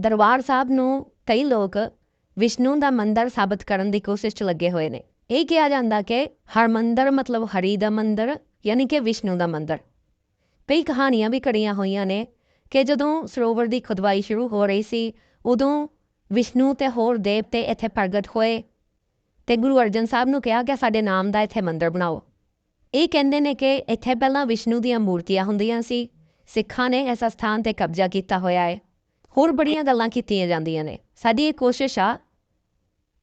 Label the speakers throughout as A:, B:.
A: ਦਰਬਾਰ ਸਾਹਿਬ ਨੂੰ ਕਈ ਲੋਕ ਵਿਸ਼ਨੂੰ ਦਾ ਮੰਦਰ ਸਾਬਤ ਕਰਨ ਦੀ ਕੋਸ਼ਿਸ਼ 'ਚ ਲੱਗੇ ਹੋਏ ਨੇ। ਇਹ ਕਿਹਾ ਜਾਂਦਾ ਕਿ ਹਰਮੰਦਰ ਮਤਲਬ ਹਰੀ ਦਾ ਮੰਦਰ, ਯਾਨੀ ਕਿ ਵਿਸ਼ਨੂੰ ਦਾ ਮੰਦਰ। ਕਈ ਕਹਾਣੀਆਂ ਵੀ ਕੜੀਆਂ ਹੋਈਆਂ ਨੇ ਕਿ ਜਦੋਂ ਸਰੋਵਰ ਦੀ ਖੁਦਵਾਈ ਸ਼ੁਰੂ ਹੋ ਰਹੀ ਸੀ, ਉਦੋਂ ਵਿਸ਼ਨੂੰ ਤੇ ਹੋਰ ਦੇਵਤੇ ਇੱਥੇ ਪ੍ਰਗਟ ਹੋਏ ਤੇ ਗੁਰੂ ਅਰਜਨ ਸਾਹਿਬ ਨੂੰ ਕਿਹਾ ਕਿ ਸਾਡੇ ਨਾਮ ਦਾ ਇੱਥੇ ਮੰਦਰ ਬਣਾਓ। ਇਹ ਕਹਿੰਦੇ ਨੇ ਕਿ ਇੱਥੇ ਪਹਿਲਾਂ ਵਿਸ਼ਨੂੰ ਦੀਆਂ ਮੂਰਤੀਆਂ ਹੁੰਦੀਆਂ ਸੀ, ਸਿੱਖਾਂ ਨੇ ਇਸ ਸਥਾਨ ਤੇ ਕਬਜ਼ਾ ਕੀਤਾ ਹੋਇਆ ਹੈ। ਹੋਰ ਬੜੀਆਂ ਗੱਲਾਂ ਕੀਤੀਆਂ ਜਾਂਦੀਆਂ ਨੇ। ਸਾਡੀ ਇਹ ਕੋਸ਼ਿਸ਼ ਆ,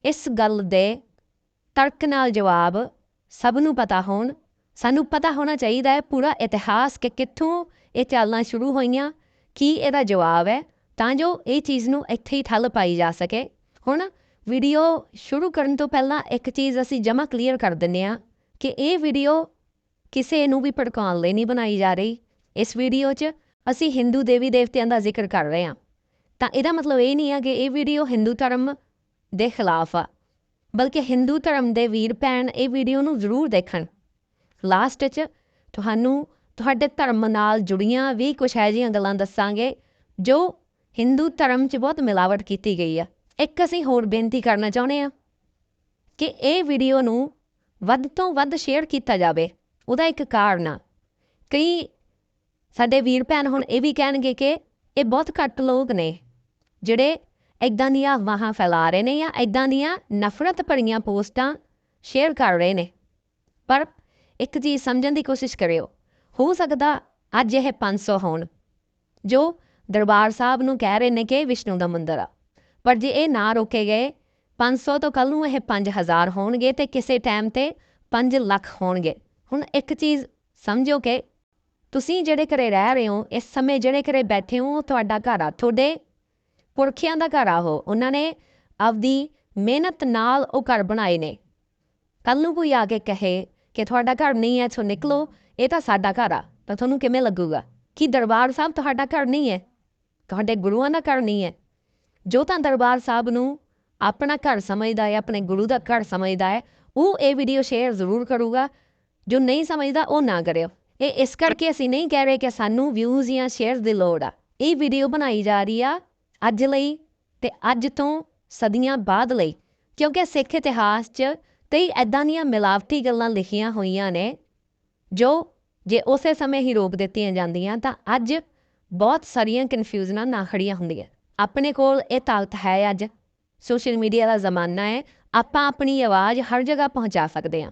A: ਇਸ ਗੱਲ ਦੇ ਤਰਕ ਨਾਲ ਜਵਾਬ ਸਭ ਨੂੰ ਪਤਾ ਹੋਣ। ਸਾਨੂੰ ਪਤਾ ਹੋਣਾ ਚਾਹੀਦਾ ਹੈ ਪੂਰਾ ਇਤਿਹਾਸ ਕਿ ਕਿੱਥੋਂ ਇਹ ਚਾਲਾਂ ਸ਼ੁਰੂ ਹੋਈਆਂ, ਕੀ ਇਹਦਾ ਜਵਾਬ ਹੈ, ਤਾਂ ਜੋ ਇਹ ਚੀਜ਼ ਨੂੰ ਇੱਥੇ ਹੀ ਠੱਲ ਪਾਈ ਜਾ ਸਕੇ। ਹੁਣ ਵੀਡੀਓ ਸ਼ੁਰੂ ਕਰਨ ਤੋਂ ਪਹਿਲਾਂ ਇੱਕ ਚੀਜ਼ ਅਸੀਂ ਜਮਾ ਕਲੀਅਰ ਕਰ ਦਿੰਨੇ ਆ ਕਿ ਇਹ ਵੀਡੀਓ ਕਿਸੇ ਨੂੰ ਵੀ ਭੜਕਾਉਣ ਲਈ ਨਹੀਂ ਬਣਾਈ ਜਾ ਰਹੀ। ਇਸ ਵੀਡੀਓ 'ਚ ਅਸੀਂ ਹਿੰਦੂ ਦੇਵੀ ਦੇਵਤਿਆਂ ਦਾ ਜ਼ਿਕਰ ਕਰ ਰਹੇ ਹਾਂ। ਤਾਂ ਇਹਦਾ ਮਤਲਬ ਇਹ ਨਹੀਂ ਹੈ ਕਿ ਇਹ ਵੀਡੀਓ ਹਿੰਦੂ ਧਰਮ ਦੇ ਖਿਲਾਫ ਆ। ਬਲਕਿ ਹਿੰਦੂ ਧਰਮ ਦੇ ਵੀਰ ਭੈਣ ਇਹ ਵੀਡੀਓ ਨੂੰ ਜ਼ਰੂਰ ਦੇਖਣ। ਲਾਸਟ 'ਚ ਤੁਹਾਨੂੰ ਤੁਹਾਡੇ ਧਰਮ ਨਾਲ ਜੁੜੀਆਂ ਵੀ ਕੁਝ ਹੈ ਜੀਆਂ ਗੱਲਾਂ ਦੱਸਾਂਗੇ, ਜੋ ਹਿੰਦੂ ਧਰਮ 'ਚ ਬਹੁਤ ਮਿਲਾਵਟ ਕੀਤੀ ਗਈ ਆ। ਇੱਕ ਅਸੀਂ ਹੋਰ ਬੇਨਤੀ ਕਰਨਾ ਚਾਹੁੰਦੇ ਆ ਕਿ ਇਹ ਵੀਡੀਓ ਨੂੰ ਵੱਧ ਤੋਂ ਵੱਧ ਸ਼ੇਅਰ ਕੀਤਾ ਜਾਵੇ। ਉਹਦਾ ਇੱਕ ਕਾਰਨ ਆ। ਕਈ ਸਾਡੇ ਵੀਰ ਭੈਣ ਹੁਣ ਇਹ ਵੀ ਕਹਿਣਗੇ ਕਿ ਇਹ ਬਹੁਤ ਘੱਟ ਲੋਕ ਨੇ। ਜਿਹੜੇ ਇਦਾਂ ਦੀਆਂ ਅਫਵਾਹਾਂ ਫੈਲਾ ਰਹੇ ਨੇ ਜਾਂ ਇਦਾਂ ਦੀਆਂ ਨਫ਼ਰਤ ਭਰੀਆਂ ਪੋਸਟਾਂ ਸ਼ੇਅਰ ਕਰ ਰਹੇ ਨੇ। ਪਰ ਇੱਕ ਚੀਜ਼ ਸਮਝਣ ਦੀ ਕੋਸ਼ਿਸ਼ ਕਰਿਓ, ਹੋ ਸਕਦਾ ਅੱਜ ਇਹ 500 ਹੋਣ, ਜੋ ਦਰਬਾਰ ਸਾਹਿਬ ਨੂੰ ਕਹਿ ਰਹੇ ਨੇ ਕਿ ਵਿਸ਼ਨੂੰ ਦਾ ਮੰਦਰ ਆ। ਪਰ ਜੇ ਇਹ ਨਾ ਰੋਕੇ ਗਏ 500 ਤੋਂ ਕੱਲ ਨੂੰ ਇਹ 5000 ਹੋਣਗੇ ਤੇ ਕਿਸੇ ਟਾਈਮ ਤੇ 5 ਲੱਖ ਹੋਣਗੇ। ਹੁਣ ਇੱਕ ਚੀਜ਼ ਸਮਝੋ ਕਿ ਤੁਸੀਂ ਜਿਹੜੇ ਘਰੇ ਰਹਿ ਰਹੇ ਹੋ, ਇਸ ਸਮੇਂ ਜਿਹੜੇ ਘਰੇ ਬੈਠੇ ਹੋ ਤੁਹਾਡਾ ਘਰ ਆ। ਤੁਹਾਡੇ ਪੁਰਖਿਆਂ ਦਾ ਘਰ ਆ ਉਹ ਉਹਨਾਂ ਨੇ ਆਪਦੀ ਮਿਹਨਤ ਨਾਲ ਉਹ ਘਰ ਬਣਾਏ ਨੇ। ਕੱਲ ਨੂੰ ਕੋਈ ਆ ਕੇ ਕਹੇ ਕਿ ਤੁਹਾਡਾ ਘਰ ਨਹੀਂ ਹੈ ਸੋ ਨਿਕਲੋ, ਇਹ ਤਾਂ ਸਾਡਾ ਘਰ ਆ, ਤਾਂ ਤੁਹਾਨੂੰ ਕਿਵੇਂ ਲੱਗੂਗਾ? ਕਿ ਦਰਬਾਰ ਸਾਹਿਬ ਤੁਹਾਡਾ ਘਰ ਨਹੀਂ ਹੈ? ਤੁਹਾਡੇ ਗੁਰੂਆਂ ਦਾ ਘਰ ਨਹੀਂ ਹੈ? ਜੋ ਤਾਂ ਦਰਬਾਰ ਸਾਹਿਬ ਨੂੰ ਆਪਣਾ ਘਰ ਸਮਝਦਾ ਹੈ, ਆਪਣੇ ਗੁਰੂ ਦਾ ਘਰ ਸਮਝਦਾ ਹੈ, ਉਹ ਇਹ ਵੀਡੀਓ ਸ਼ੇਅਰ ਜ਼ਰੂਰ ਕਰੂਗਾ। ਜੋ ਨਹੀਂ ਸਮਝਦਾ, ਉਹ ਨਾ ਕਰਿਓ। ਇਹ ਇਸ ਕਰਕੇ ਅਸੀਂ ਨਹੀਂ ਕਹਿ ਰਹੇ ਕਿ ਸਾਨੂੰ ਵਿਊਜ਼ ਜਾਂ ਸ਼ੇਅਰਸ ਦੀ ਲੋੜ ਆ। ਇਹ ਵੀਡੀਓ ਬਣਾਈ ਜਾ ਰਹੀ ਆ ਅੱਜ ਲਈ ਤੇ ਅੱਜ ਤੋਂ ਸਦੀਆਂ ਬਾਅਦ ਲਈ। ਕਿਉਂਕਿ ਸਿੱਖ ਇਤਿਹਾਸ 'ਚ ਕਈ ਐਦਾਂ ਦੀਆਂ ਮਿਲਾਵਟੀ ਗੱਲਾਂ ਲਿਖੀਆਂ ਹੋਈਆਂ ਨੇ, ਜੋ ਜੇ ਉਸੇ ਸਮੇਂ ਹੀ ਰੋਕ ਦਿੱਤੀਆਂ ਜਾਂਦੀਆਂ ਤਾਂ ਅੱਜ ਬਹੁਤ ਸਾਰੀਆਂ ਕਨਫਿਊਜ਼ਨਾਂ ਨਾ ਖੜੀਆਂ ਹੁੰਦੀਆਂ। ਆਪਣੇ ਕੋਲ ਇਹ ਤਾਕਤ ਹੈ ਅੱਜ। ਸੋਸ਼ਲ ਮੀਡੀਆ ਦਾ ਜ਼ਮਾਨਾ ਹੈ, ਆਪਾਂ ਆਪਣੀ ਆਵਾਜ਼ ਹਰ ਜਗ੍ਹਾ ਪਹੁੰਚਾ ਸਕਦੇ ਹਾਂ।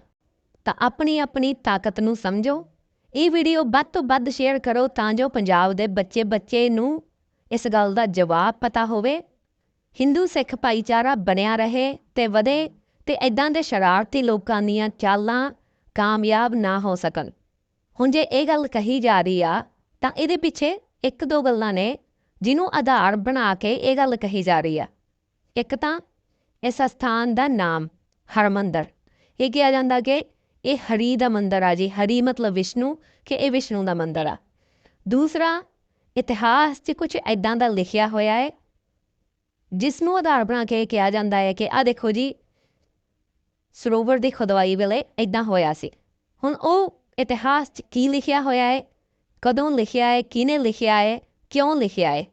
A: ਤਾਂ ਆਪਣੀ ਆਪਣੀ ਤਾਕਤ ਨੂੰ ਸਮਝੋ। ਇਹ ਵੀਡੀਓ ਵੱਧ ਤੋਂ ਵੱਧ ਸ਼ੇਅਰ ਕਰੋ ਤਾਂ ਜੋ ਪੰਜਾਬ ਦੇ ਬੱਚੇ ਬੱਚੇ ਨੂੰ ਇਸ ਗੱਲ ਦਾ ਜਵਾਬ ਪਤਾ ਹੋਵੇ, ਹਿੰਦੂ ਸਿੱਖ ਭਾਈਚਾਰਾ ਬਣਿਆ ਰਹੇ ਤੇ ਵਧੇ ਤੇ ਇਦਾਂ ਦੇ ਸ਼ਰਾਰਤੀ ਲੋਕਾਂ ਦੀਆਂ ਚਾਲਾਂ ਕਾਮਯਾਬ ਨਾ ਹੋ ਸਕਣ। ਹੁਣ ਜੇ ਇਹ ਗੱਲ ਕਹੀ ਜਾ ਰਹੀ ਆ, ਤਾਂ ਇਹਦੇ ਪਿੱਛੇ ਇੱਕ ਦੋ ਗੱਲਾਂ ਨੇ ਜਿਹਨੂੰ ਆਧਾਰ ਬਣਾ ਕੇ ਇਹ ਗੱਲ ਕਹੀ ਜਾ ਰਹੀ ਆ। ਇੱਕ ਤਾਂ ਇਸ ਸਥਾਨ ਦਾ ਨਾਮ ਹਰਮੰਦਰ। ਇਹ ਕਿਹਾ ਜਾਂਦਾ ਕਿ ਇਹ ਹਰੀ ਦਾ ਮੰਦਰ ਆ ਜੀ, ਹਰੀ ਮਤਲਬ ਵਿਸ਼ਨੂੰ, ਕਿ ਇਹ ਵਿਸ਼ਨੂੰ ਦਾ ਮੰਦਰ ਆ। ਦੂਸਰਾ ਇਤਿਹਾਸ 'ਚ ਕੁਝ ਐਦਾਂ ਦਾ ਲਿਖਿਆ ਹੋਇਆ ਹੈ ਜਿਸ ਨੂੰ ਆਧਾਰ ਬਣਾ ਕੇ ਕਿਹਾ ਜਾਂਦਾ ਹੈ ਕਿ ਆ ਦੇਖੋ ਜੀ, ਸਰੋਵਰ ਦੀ ਖੁਦਵਾਈ ਵੇਲੇ ਐਦਾਂ ਹੋਇਆ ਸੀ। ਹੁਣ ਉਹ ਇਤਿਹਾਸ 'ਚ ਕੀ ਲਿਖਿਆ ਹੋਇਆ ਹੈ, ਕਦੋਂ ਲਿਖਿਆ ਹੈ, ਕਿਹਨੇ ਲਿਖਿਆ ਹੈ, ਕਿਉਂ ਲਿਖਿਆ ਹੈ,